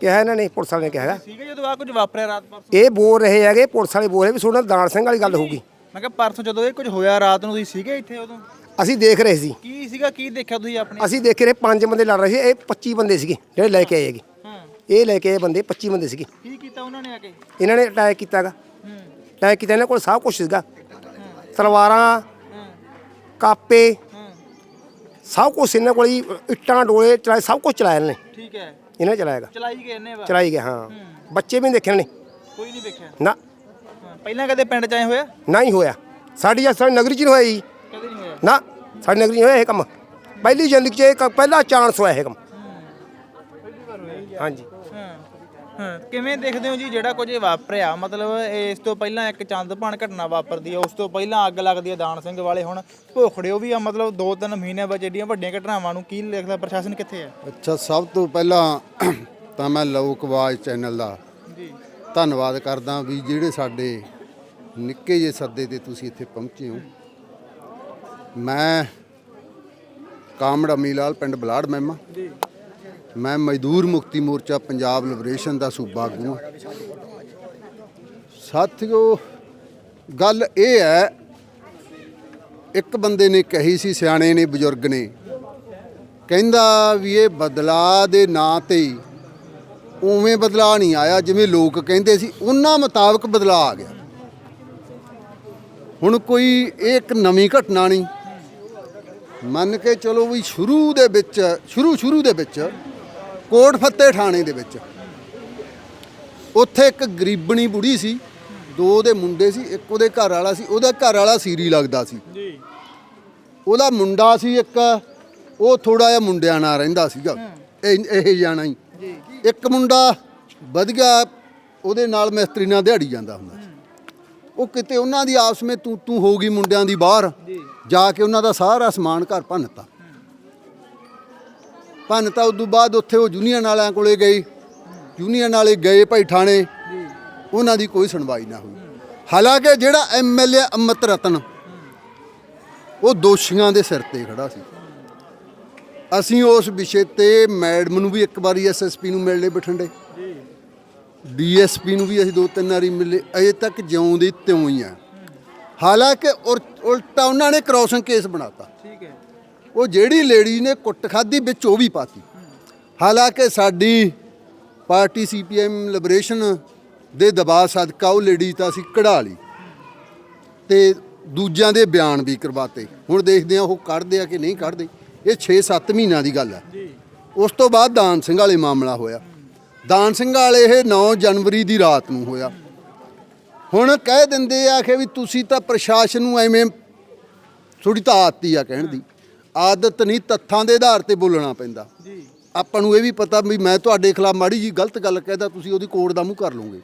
ਕਿਹਾ ਇਹਨਾਂ ਨੇ ਪੁਲਿਸ ਵਾਲੇ ਨੇ ਕਿਹਾ ਹੈਗਾ। ਠੀਕ ਹੈ ਜਦੋਂ ਆ ਕੁਝ ਵਾਪਰਿਆ ਰਾਤ ਪਰਸੋਂ? ਇਹ ਬੋਲ ਰਹੇ ਹੈਗੇ ਪੁਲਿਸ ਵਾਲੇ ਬੋਲ ਰਹੇ ਵੀ ਤੁਹਾਡੇ ਨਾਲ ਦਾਨ ਸਿੰਘ ਵਾਲੀ ਗੱਲ ਹੋਊਗੀ। ਮੈਂ ਕਿਹਾ ਪਰਸੋਂ ਜਦੋਂ ਇਹ ਕੁਝ ਹੋਇਆ ਰਾਤ ਨੂੰ ਤੁਸੀਂ ਸੀਗੇ ਇੱਥੇ ਉਦੋਂ? ਅਸੀਂ ਦੇਖ ਰਹੇ ਸੀ। ਕੀ ਸੀਗਾ ਕੀ ਦੇਖਿਆ ਤੁਸੀਂ ਆਪਣੇ? ਅਸੀਂ ਦੇਖ ਰਹੇ ਪੰਜ ਬੰਦੇ ਲੜ ਰਹੇ ਸੀ ਇਹ 25 ਬੰਦੇ ਸੀਗੇ ਜਿਹੜੇ ਲੈ ਕੇ ਆਏ ਹੈਗੇ। ਹਾਂ। ਇਹ ਲੈ ਕੇ ਆਏ ਬੰਦੇ 25 ਬੰਦੇ ਸੀਗੇ। ਕੀ ਕੀਤਾ ਉਹਨਾਂ ਨੇ ਆ ਕੇ? ਇਹਨਾਂ ਨੇ ਅਟੈਕ ਕੀਤਾਗਾ ਹੂੰ। ਅਟੈਕ ਕੀਤਾ ਇਹਨਾਂ ਕੋਲ ਸਭ ਕੁਝ ਸੀਗਾ। ਤਲਵਾਰਾਂ ਕਾਪੇ ਹਾਂ। ਸਭ ਕੁਝ ਇਹਨਾਂ ਕੋਲ ਹੀ ਇੱਟਾਂ ਡੋਲੇ ਚਲਾਏ ਸਭ ਕੁਝ ਚਲਾਇਆ ਇਹਨਾਂ ਨੇ। ਠੀਕ ਹੈ। ਇਹਨਾਂ ਨੇ ਚਲਾਇਆਗਾ ਚਲਾਈ ਗਏ ਇਹਨੇ ਵਾ ਚਲਾਈ ਗਏ ਹਾਂ। ਬੱਚੇ ਵੀ ਨੀ ਦੇਖੇ ਨੇ। ਕੋਈ ਨਹੀਂ ਦੇਖਿਆ। ਨਾ। ਹਾਂ, ਪਹਿਲਾਂ ਕਦੇ ਪਿੰਡ ਚ ਆਏ ਹੋਇਆ ਨਾ ਹੀ ਹੋਇਆ। ਸਾਡੀ ਸਾਡੀ ਨਗਰੀ ਚ ਨਹੀਂ ਹੋਇਆ ਜੀ। ਕਦੇ ਨਹੀਂ ਹੋਇਆ ਨਾ ਸਾਡੀ ਨਗਰੀ ਹੋਇਆ ਇਹ ਕੰਮ। ਪਹਿਲੀ ਜ਼ਿੰਦਗੀ 'ਚ ਇਹ ਕ- ਪਹਿਲਾ ਚਾਂਸ ਹੋਇਆ ਇਹ ਕੰਮ। ਹਾਂਜੀ। ਹਾਂ ਕਿਵੇਂ ਦੇਖਦੇ ਹੋ ਜੀ ਜਿਹੜਾ ਕੁਝ ਇਹ ਵਾਪਰਿਆ? ਮਤਲਬ ਇਸ ਤੋਂ ਪਹਿਲਾਂ ਇੱਕ ਚੰਦਪਾਣ ਘਟਨਾ ਵਾਪਰਦੀ ਹੈ ਉਸ ਤੋਂ ਪਹਿਲਾਂ ਅੱਗ ਲੱਗਦੀ ਹੈ ਦਾਨ ਸਿੰਘ ਵਾਲੇ ਹੁਣ ਭੋਖੜਿਓ ਵੀ ਆ ਮਤਲਬ ਦੋ ਤਿੰਨ ਮਹੀਨੇ ਵਿੱਚ ਏਡੀਆਂ ਵੱਡੀਆਂ ਘਟਨਾਵਾਂ ਨੂੰ। ਕੀ ਲਿਖਦਾ ਪ੍ਰਸ਼ਾਸਨ ਕਿੱਥੇ ਹੈ ਅੱਛਾ ਸਭ ਤੋਂ ਪਹਿਲਾਂ ਤਾਂ ਮੈਂ ਲੋਕ ਆਵਾਜ਼ ਚੈਨਲ ਦਾ ਜੀ। ਧੰਨਵਾਦ ਕਰਦਾ ਵੀ ਜਿਹੜੇ ਸਾਡੇ ਨਿੱਕੇ ਜਿਹੇ ਸੱਦੇ ਤੇ ਤੁਸੀਂ ਇੱਥੇ ਪਹੁੰਚੇ ਹੋ। ਮੈਂ ਕਾਮੜ ਅਮੀਲਾਲ ਪਿੰਡ ਬਲਾੜ ਮਹਿਮਾ। ਜੀ। ਮੈਂ ਮਜ਼ਦੂਰ ਮੁਕਤੀ ਮੋਰਚਾ ਪੰਜਾਬ ਲਿਬਰੇਸ਼ਨ ਦਾ ਸੂਬਾ ਆਗੂ ਹਾਂ। ਸਾਥੀਓ ਗੱਲ ਇਹ ਹੈ ਇੱਕ ਬੰਦੇ ਨੇ ਕਹੀ ਸੀ ਸਿਆਣੇ ਨੇ ਬਜ਼ੁਰਗ ਨੇ। ਕਹਿੰਦਾ ਵੀ ਇਹ ਬਦਲਾ ਦੇ ਨਾਂ ਤੇ ਹੀ ਉਵੇਂ ਬਦਲਾ ਨਹੀਂ ਆਇਆ ਜਿਵੇਂ ਲੋਕ ਕਹਿੰਦੇ ਸੀ ਉਹਨਾਂ ਮੁਤਾਬਕ ਬਦਲਾ ਆ ਗਿਆ। ਹੁਣ ਕੋਈ ਇਹ ਇੱਕ ਨਵੀਂ ਘਟਨਾ ਨਹੀਂ ਮੰਨ ਕੇ ਚਲੋ ਵੀ ਸ਼ੁਰੂ ਦੇ ਵਿੱਚ ਸ਼ੁਰੂ ਸ਼ੁਰੂ ਦੇ ਵਿੱਚ ਕੋਟ ਫੱਤੇ ਥਾਣੇ ਦੇ ਵਿੱਚ। ਉੱਥੇ ਇੱਕ ਗਰੀਬਣੀ ਬੁੜੀ ਸੀ ਦੋ ਉਹਦੇ ਮੁੰਡੇ ਸੀ ਇੱਕ ਉਹਦੇ ਘਰ ਵਾਲਾ ਸੀ ਉਹਦਾ ਘਰ ਵਾਲਾ ਸੀਰੀ ਲੱਗਦਾ ਸੀ। ਜੀ। ਉਹਦਾ ਮੁੰਡਾ ਸੀ ਇੱਕ ਉਹ ਥੋੜਾ ਜਿਹਾ ਮੁੰਡਿਆਂ ਨਾਲ ਰਹਿੰਦਾ ਸੀਗਾ ਇਹ ਇਹ ਜਾਣਾ ਹੀ। ਇੱਕ ਮੁੰਡਾ ਵਧੀਆ ਉਹਦੇ ਨਾਲ ਮਿਸਤਰੀ ਨਾਲ ਦਿਹਾੜੀ ਜਾਂਦਾ ਹੁੰਦਾ ਸੀ। ਉਹ ਕਿਤੇ ਉਹਨਾਂ ਦੀ ਆਪਸ ਵਿੱਚ ਤੂੰ ਤੂੰ ਹੋ ਗਈ ਮੁੰਡਿਆਂ ਦੀ ਬਾਹਰ। ਜਾ। ਜਾ ਕੇ ਉਹਨਾਂ ਦਾ ਸਾਰਾ ਸਮਾਨ ਘਰ ਭੰਨਤਾ। ਭੰਨਤਾ ਉਸ ਤੋਂ ਬਾਅਦ ਉੱਥੇ ਉਹ ਯੂਨੀਅਨ ਵਾਲਿਆਂ ਕੋਲੇ ਗਈ ਯੂਨੀਅਨ ਵਾਲੇ ਗਏ ਭਾਈ ਥਾਣੇ। ਉਹਨਾਂ ਦੀ ਕੋਈ ਸੁਣਵਾਈ ਨਾ ਹੋਈ। ਹਾਲਾਂਕਿ ਜਿਹੜਾ ਐਮਐਲਏ ਅਮਤ ਰਤਨ, ਉਹ ਦੋਸ਼ੀਆਂ ਦੇ ਸਿਰ ਤੇ ਖੜਾ ਸੀ। ਅਸੀਂ ਉਸ ਵਿਸ਼ੇ ਤੇ ਮੈਡਮ ਨੂੰ ਵੀ ਇੱਕ ਵਾਰੀ ਐਸਐਸਪੀ ਨੂੰ ਮਿਲ ਲਏ ਬਠਿੰਡੇ ਡੀਐਸਪੀ ਨੂੰ ਵੀ ਅਸੀਂ ਦੋ ਤਿੰਨ ਵਾਰੀ ਮਿਲੇ। ਅਜੇ ਤੱਕ ਜਿਉਂ ਦੀ ਤਿਉਂ ਹੀ ਆ। ਹਾਲਾਂਕਿ ਉਰ- ਉਲਟਾ ਉਹਨਾਂ ਨੇ ਕ੍ਰਾਸਿੰਗ ਕੇਸ ਬਣਾਤਾ। ਠੀਕ ਹੈ। ਉਹ ਜਿਹੜੀ ਲੇਡੀ ਨੇ ਕੁੱਟ ਖਾਦੀ ਵਿੱਚ ਉਹ ਵੀ ਪਾਤੀ। ਹਾਲਾਂਕਿ ਸਾਡੀ ਪਾਰਟੀ ਸੀਪੀਐਮ ਲਿਬਰੇਸ਼ਨ ਦੇ ਦਬਾਅ ਸਦਕਾ ਉਹ ਲੇਡੀ ਤਾਂ ਅਸੀਂ ਕਢਾ ਲਈ। ਤੇ ਦੂਜਿਆਂ ਦੇ ਬਿਆਨ ਵੀ ਕਰਵਾਤੇ। ਹੁਣ ਦੇਖਦੇ ਆ ਉਹ ਕੱਢਦੇ ਆ ਕਿ ਨਹੀਂ ਕੱਢਦੇ। ਇਹ 6-7 ਮਹੀਨਿਆਂ ਦੀ ਗੱਲ ਹੈ ਉਸ ਤੋਂ ਬਾਅਦ ਦਾਨ ਸਿੰਘ ਵਾਲੇ ਮਾਮਲਾ ਹੋਇਆ। ਦਾਨ ਸਿੰਘ ਵਾਲੇ ਇਹ 9 ਜਨਵਰੀ ਦੀ ਰਾਤ ਨੂੰ ਹੋਇਆ। ਹੁਣ ਕਹਿ ਦਿੰਦੇ ਆ ਕਿ ਵੀ ਤੁਸੀਂ ਤਾਂ ਪ੍ਰਸ਼ਾਸਨ ਨੂੰ ਐਵੇਂ ਥੋੜੀ ਤਾਂ ਆਦਤ ਆ ਕਹਿਣ ਦੀ। ਆਦਤ ਨਹੀਂ ਤੱਥਾਂ ਦੇ ਆਧਾਰ ਤੇ ਬੋਲਣਾ ਪੈਂਦਾ। ਜੀ। ਆਪਾਂ ਨੂੰ ਇਹ ਵੀ ਪਤਾ ਵੀ ਮੈਂ ਤੁਹਾਡੇ ਖਿਲਾਫ ਮਾੜੀ ਜੀ ਗਲਤ ਗੱਲ ਕਹਿਦਾ ਤੁਸੀਂ ਉਹਦੀ ਕੋੜ ਦਾ ਮੂੰਹ ਕਰ ਲਓਗੇ।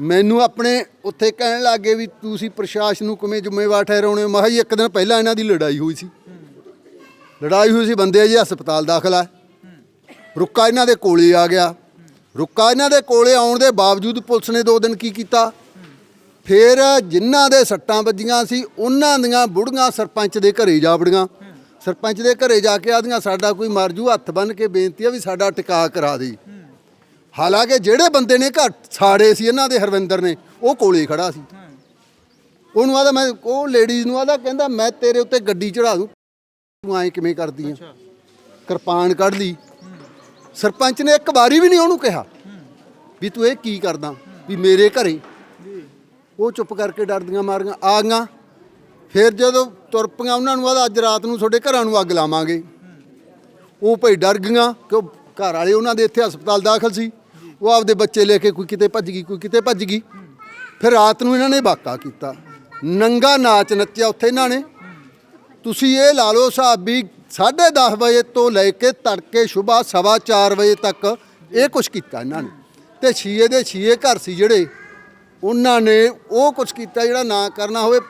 ਮੈਨੂੰ ਆਪਣੇ ਉੱਥੇ ਕਹਿਣ ਲੱਗੇ ਵੀ ਤੁਸੀਂ ਪ੍ਰਸ਼ਾਸਨ ਨੂੰ ਕਿਵੇਂ ਜ਼ਿੰਮੇਵਾਰ ਠਹਿਰਾਉਣੇ ਹੋ? ਮੈਂ ਜੀ ਇੱਕ ਦਿਨ ਪਹਿਲਾਂ ਇਹਨਾਂ ਦੀ ਲੜਾਈ ਹੋਈ ਸੀ। ਲੜਾਈ ਹੋਈ ਸੀ ਬੰਦੇ ਜੀ ਹਸਪਤਾਲ ਦਾਖਲ ਆ। ਰੁੱਕਾ ਇਹਨਾਂ ਦੇ ਕੋਲੇ ਆ ਗਿਆ। ਰੁੱਕਾ ਇਹਨਾਂ ਦੇ ਕੋਲੇ ਆਉਣ ਦੇ ਬਾਵਜੂਦ ਪੁਲਿਸ ਨੇ ਦੋ ਦਿਨ ਕੀ ਕੀਤਾ? ਫਿਰ ਜਿਨ੍ਹਾਂ ਦੇ ਸੱਟਾਂ ਵੱਜੀਆਂ ਸੀ, ਉਹਨਾਂ ਦੀਆਂ ਬੁੜੀਆਂ ਸਰਪੰਚ ਦੇ ਘਰੇ ਜਾ ਵੜੀਆਂ। ਸਰਪੰਚ ਦੇ ਘਰੇ ਜਾ ਕੇ ਆਦੀਆਂ ਸਾਡਾ ਕੋਈ ਮਰਜੂ ਹੱਥ ਬੰਨ ਕੇ ਬੇਨਤੀ ਆ ਵੀ ਸਾਡਾ ਟਿਕਾ ਕਰਾ ਦੇ। ਹਾਲਾਂਕਿ ਜਿਹੜੇ ਬੰਦੇ ਨੇ ਘਰ ਸਾੜੇ ਸੀ, ਇਹਨਾਂ ਦੇ ਹਰਵਿੰਦਰ ਨੇ, ਉਹ ਕੋਲੇ ਖੜਾ ਸੀ। ਉਹਨੂੰ ਆਦਾ ਮੈਂ, ਉਹ ਲੇਡੀਜ਼ ਨੂੰ ਆਦਾ ਕਹਿੰਦਾ, ਮੈਂ ਤੇਰੇ ਉੱਤੇ ਗੱਡੀ ਚੜਾ ਦੂੰ। ਤੂੰ ਐਂ ਕਿਵੇਂ ਕਰਦੀ ਆ? ਕਿਰਪਾਨ ਕੱਢ ਲਈ। ਸਰਪੰਚ ਨੇ ਇੱਕ ਵਾਰੀ ਵੀ ਨਹੀਂ ਉਹਨੂੰ ਕਿਹਾ ਵੀ ਤੂੰ ਇਹ ਕੀ ਕਰਦਾ, ਵੀ ਮੇਰੇ ਘਰੇ ਉਹ ਚੁੱਪ ਕਰਕੇ ਡਰਦੀਆਂ ਮਾਰੀਆਂ, ਆ ਗਈਆਂ। ਫਿਰ ਜਦੋਂ ਤੁਰ ਪਈਆਂ ਉਹਨਾਂ ਨੂੰ ਆਦਾ ਅੱਜ ਰਾਤ ਨੂੰ ਤੁਹਾਡੇ ਘਰਾਂ ਨੂੰ ਅੱਗ ਲਾਵਾਂਗੇ। ਉਹ ਭਈ ਡਰ ਗਈਆਂ ਕਿ ਉਹ ਘਰ ਵਾਲੇ ਉਹਨਾਂ ਦੇ ਇੱਥੇ ਹਸਪਤਾਲ ਦਾਖਲ ਸੀ। ਉਹ ਆਪਦੇ ਬੱਚੇ ਲੈ ਕੇ ਕੋਈ ਕਿਤੇ ਭੱਜ ਗਈ, ਕੋਈ ਕਿਤੇ ਭੱਜ ਗਈ। ਫਿਰ ਰਾਤ ਨੂੰ ਇਹਨਾਂ ਨੇ ਵਾਕਾ ਕੀਤਾ। ਨੰਗਾ ਨਾਚ ਨੱਚਿਆ ਉੱਥੇ ਇਹਨਾਂ ਨੇ। ਤੁਸੀਂ ਇਹ ਲਾ ਲਓ ਹਿਸਾਬ ਵੀ 10:30 ਵਜੇ ਤੋਂ ਲੈ ਕੇ ਤੜਕੇ ਸਵੇਰ ਸਵਾ 4 ਵਜੇ ਤੱਕ ਇਹ ਕੁਛ ਕੀਤਾ ਇਹਨਾਂ ਨੇ। ਤੇ ਛੀਏ ਦੇ ਛੀਏ ਘਰ ਸੀ ਜਿਹੜੇ। ਉਹਨਾਂ ਨੇ ਉਹ ਕੁਛ ਕੀਤਾ ਜਿਹੜਾ ਨਾ ਕਰਨਾ ਹੋਵੇ,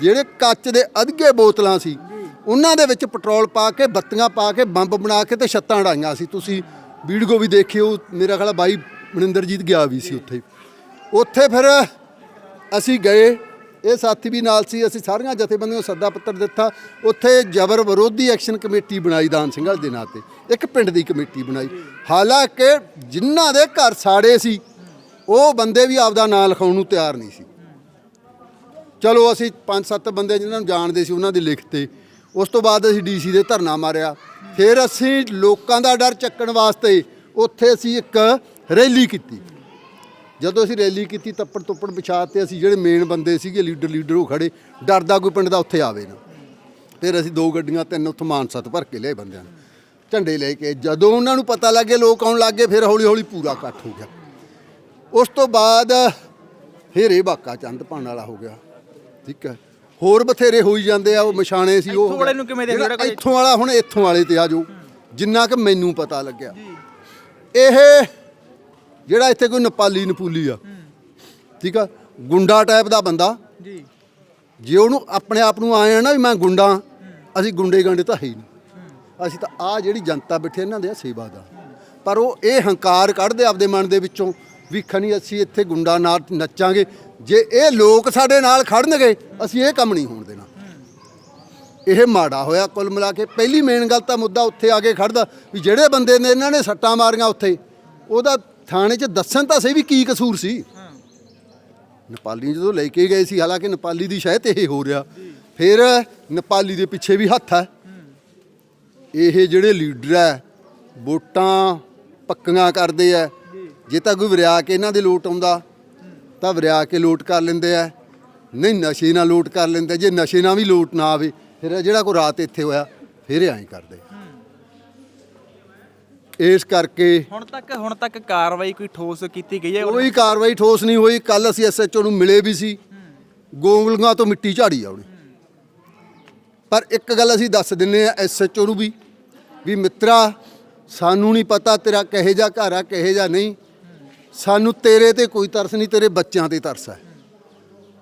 ਜਿਹੜੇ ਕੱਚ ਦੇ ਅਧਗੇ ਬੋਤਲਾਂ ਸੀ, ਉਹਨਾਂ ਦੇ ਵਿੱਚ ਪੈਟਰੋਲ ਪਾ ਕੇ, ਬੱਤੀਆਂ ਪਾ ਕੇ, ਬੰਬ ਬਣਾ ਕੇ ਤੇ ਛੱਤਾਂ ਢਾਈਆਂ ਸੀ। ਤੁਸੀਂ ਵੀਡੀਓ ਵੀ ਦੇਖਿਓ, ਮੇਰਾ ਖਿਆਲ ਬਾਈ ਮਨਿੰਦਰਜੀਤ ਗਿਆ ਵੀ ਸੀ ਉੱਥੇ। ਉੱਥੇ ਫਿਰ ਅਸੀਂ ਗਏ, ਇਹ ਸਾਥੀ ਵੀ ਨਾਲ ਸੀ, ਅਸੀਂ ਸਾਰੀਆਂ ਜਥੇਬੰਦੀਆਂ ਨੂੰ ਸੱਦਾ ਪੱਤਰ ਦਿੱਤਾ। ਉੱਥੇ ਜ਼ਬਰ ਵਿਰੋਧੀ ਐਕਸ਼ਨ ਕਮੇਟੀ ਬਣਾਈ ਦਾਨ ਸਿੰਘਾਂ ਦੇ ਨਾਂ ਤੇ, ਇੱਕ ਪਿੰਡ ਦੀ ਕਮੇਟੀ ਬਣਾਈ। ਹਾਲਾਂਕਿ ਜਿਨ੍ਹਾਂ ਦੇ ਘਰ ਸਾੜੇ ਸੀ ਉਹ ਬੰਦੇ ਵੀ ਆਪਦਾ ਨਾਂ ਲਿਖਾਉਣ ਨੂੰ ਤਿਆਰ ਨਹੀਂ ਸੀ। ਚਲੋ ਅਸੀਂ ਪੰਜ ਸੱਤ ਬੰਦੇ ਜਿਨ੍ਹਾਂ ਨੂੰ ਜਾਣਦੇ ਸੀ, ਉਹਨਾਂ ਦੇ ਲਿਖਤੇ ਉਸ ਤੋਂ ਬਾਅਦ ਅਸੀਂ ਡੀਸੀ ਦੇ ਧਰਨਾ ਮਾਰਿਆ। ਫਿਰ ਅਸੀਂ ਲੋਕਾਂ ਦਾ ਡਰ ਚੱਕਣ ਵਾਸਤੇ ਉੱਥੇ ਅਸੀਂ ਇੱਕ ਰੈਲੀ ਕੀਤੀ। ਜਦੋਂ ਅਸੀਂ ਰੈਲੀ ਕੀਤੀ, ਤੱਪੜ ਤੁੱਪੜ ਵਿਛਾ ਤੇ ਅਸੀਂ ਜਿਹੜੇ ਮੇਨ ਬੰਦੇ ਸੀਗੇ ਲੀਡਰ ਲੀਡਰ ਉਹ ਖੜੇ। ਡਰਦਾ ਕੋਈ ਪਿੰਡ ਦਾ ਉੱਥੇ ਆਵੇ ਨਾ। ਫਿਰ ਅਸੀਂ ਦੋ ਗੱਡੀਆਂ, ਤਿੰਨ ਉੱਥੋਂ ਮਾਨਸਾ ਤੋਂ ਭਰ ਕੇ ਲਿਆਏ ਬੰਦਿਆਂ ਨੂੰ। ਝੰਡੇ ਲੈ ਕੇ ਜਦੋਂ ਉਹਨਾਂ ਨੂੰ ਪਤਾ ਲੱਗੇ, ਲੋਕ ਆਉਣ ਲੱਗੇ ਫਿਰ ਹੌਲੀ ਹੌਲੀ ਪੂਰਾ ਇਕੱਠ ਹੋ ਗਿਆ। ਉਸ ਤੋਂ ਬਾਅਦ ਇਹ ਬਾਕਾ ਚੰਦ ਪਾਣ ਵਾਲਾ ਹੋ ਗਿਆ ਠੀਕ ਹੈ। ਹੋਰ ਬਥੇਰੇ ਹੋਈ ਜਾਂਦੇ ਆ ਉਹ ਮਸ਼ਾਣੇ ਸੀ ਉਹ ਇੱਥੋਂ ਵਾਲੇ ਨੂੰ ਕਿਵੇਂ ਦੇਖਦੇ ਜਿਹੜਾ ਕੋਈ- ਇੱਥੋਂ ਵਾਲਾ ਹੁਣ ਇੱਥੋਂ ਵਾਲੇ ਤੇ ਆ ਜਾਓ ਜਿੰਨਾ ਕਿ ਮੈਨੂੰ ਪਤਾ ਲੱਗਿਆ। ਇਹ ਜਿਹੜਾ ਇੱਥੇ ਕੋਈ ਨੇਪਾਲੀ ਨਪੂਲੀ ਆ ਠੀਕ ਆ ਗੁੰਡਾ ਟਾਈਪ ਦਾ ਬੰਦਾ। ਜੀ। ਜੇ ਉਹਨੂੰ ਆਪਣੇ ਆਪ ਨੂੰ ਆਏ ਆ ਨਾ ਵੀ ਮੈਂ ਗੁੰਡਾ ਅਸੀਂ ਗੁੰਡੇ ਗੰਡੇ ਤਾਂ ਹੈ ਹੀ ਨਹੀਂ। ਅਸੀਂ ਤਾਂ ਆ ਜਿਹੜੀ ਜਨਤਾ ਬੈਠੀ ਇਹਨਾਂ ਦੇ ਆ ਸੇਵਾ ਦਾ। ਪਰ ਉਹ ਇਹ ਹੰਕਾਰ ਕੱਢਦੇ ਆਪਦੇ ਮਨ ਦੇ ਵਿੱਚੋਂ ਵੀ ਖਣੀ ਅਸੀਂ ਇੱਥੇ ਗੁੰਡਾ ਨਾਲ ਨੱਚਾਂਗੇ। ਜੇ ਇਹ ਲੋਕ ਸਾਡੇ ਨਾਲ ਖੜਨਗੇ, ਅਸੀਂ ਇਹ ਕੰਮ ਨਹੀਂ ਹੋਣ ਦੇਣਾ। ਇਹ ਮਾੜਾ ਹੋਇਆ ਕੁੱਲ ਮਿਲਾ ਕੇ। ਪਹਿਲੀ ਮੇਨ ਗੱਲ ਤਾਂ ਮੁੱਦਾ ਉੱਥੇ ਆ ਕੇ ਖੜਦਾ ਵੀ ਜਿਹੜੇ ਬੰਦੇ ਨੇ ਇਹਨਾਂ ਨੇ ਸੱਟਾਂ ਮਾਰੀਆਂ ਉੱਥੇ, ਉਹਦਾ ਥਾਣੇ 'ਚ ਦੱਸਣ ਤਾਂ ਸਹੀ ਵੀ ਕੀ ਕਸੂਰ ਸੀ। ਨੇਪਾਲੀ ਜਦੋਂ ਲੈ ਕੇ ਗਏ ਸੀ, ਹਾਲਾਂਕਿ ਨੇਪਾਲੀ ਦੀ ਸ਼ਾਇਦ ਇਹ ਹੋ ਰਿਹਾ। ਫਿਰ ਨੇਪਾਲੀ ਦੇ ਪਿੱਛੇ ਵੀ ਹੱਥ ਹੈ। ਇਹ ਜਿਹੜੇ ਲੀਡਰ ਹੈ, ਵੋਟਾਂ ਪੱਕੀਆਂ ਕਰਦੇ ਆ ਜੇ ਤਾਂ ਕੋਈ ਵਰਿਆ ਕੇ ਇਹਨਾਂ ਦੇ ਲੋਟ ਆਉਂਦਾ ਤਾਂ ਵਰਿਆ ਕੇ ਲੋਟ ਕਰ ਲੈਂਦੇ ਆ। ਨਹੀਂ ਨਸ਼ੇ ਨਾਲ ਲੋਟ ਕਰ ਲੈਂਦੇ ਜੇ ਨਸ਼ੇ ਨਾਲ ਵੀ ਲੋਟ ਨਾ ਆਵੇ ਫਿਰ ਜਿਹੜਾ ਕੋਈ ਰਾਤ ਇੱਥੇ ਹੋਇਆ ਫਿਰ ਐਂ ਕਰਦੇ ਇਸ ਕਰਕੇ ਹੁਣ ਤੱਕ ਹੁਣ ਤੱਕ ਕਾਰਵਾਈ ਕੋਈ ਠੋਸ ਕੀਤੀ ਗਈ ਹੈ? ਕੋਈ ਕਾਰਵਾਈ ਠੋਸ ਨਹੀਂ ਹੋਈ। ਕੱਲ ਅਸੀਂ ਐਸਐਚਓ ਨੂੰ ਮਿਲੇ ਵੀ ਸੀ। ਗੋਂਗਲੀਆਂ ਤੋਂ ਮਿੱਟੀ ਝਾੜੀ ਆ ਉਹਨੇ। ਪਰ ਇੱਕ ਗੱਲ ਅਸੀਂ ਦੱਸ ਦਿੰਨੇ ਆ ਐਸਐਚਓ ਨੂੰ ਵੀ ਵੀ ਮਿੱਤਰਾ ਸਾਨੂੰ ਨਹੀਂ ਪਤਾ ਤੇਰਾ ਕਹੇ ਜਾ ਘਰ ਆ ਕਹੇ ਜਾ ਨਹੀਂ। ਸਾਨੂੰ ਤੇਰੇ ਤੇ ਕੋਈ ਤਰਸ ਨਹੀਂ ਤੇਰੇ ਬੱਚਿਆਂ ਤੇ ਤਰਸ ਹੈ।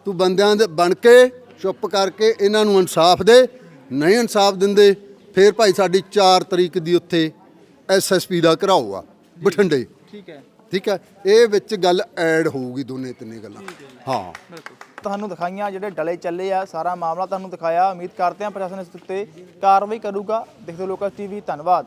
ਤੂੰ ਬੰਦਿਆਂ ਦੇ ਬਣ ਕੇ ਚੁੱਪ ਕਰਕੇ ਇਹਨਾਂ ਨੂੰ ਇਨਸਾਫ ਦੇ ਨਹੀਂ ਇਨਸਾਫ ਦਿੰਦੇ ਫੇਰ ਭਾਈ ਸਾਡੀ 4 ਤਰੀਕ ਦੀ ਉੱਥੇ ਐਸਐਸਪੀ ਦਾ ਘਰਾਓ ਆ ਬਠਿੰਡੇ। ਠੀਕ ਹੈ। ਠੀਕ ਹੈ? ਇਹ ਵਿੱਚ ਗੱਲ ਐਡ ਹੋਊਗੀ ਦੋਨੇ ਤਿੰਨੇ ਗੱਲਾਂ। ਹਾਂ ਤੁਹਾਨੂੰ ਦਿਖਾਈਆਂ ਜਿਹੜੇ ਡਲੇ ਚੱਲੇ ਆ ਸਾਰਾ ਮਾਮਲਾ ਤੁਹਾਨੂੰ ਦਿਖਾਇਆ। ਉਮੀਦ ਕਰਦੇ ਹਾਂ ਪ੍ਰਸ਼ਾਸਨ ਇਸ ਉੱਤੇ ਕਾਰਵਾਈ ਕਰੂਗਾ। ਦੇਖਦੇ ਲੋਕਾਂ ਟੀਵੀ ਧੰਨਵਾਦ।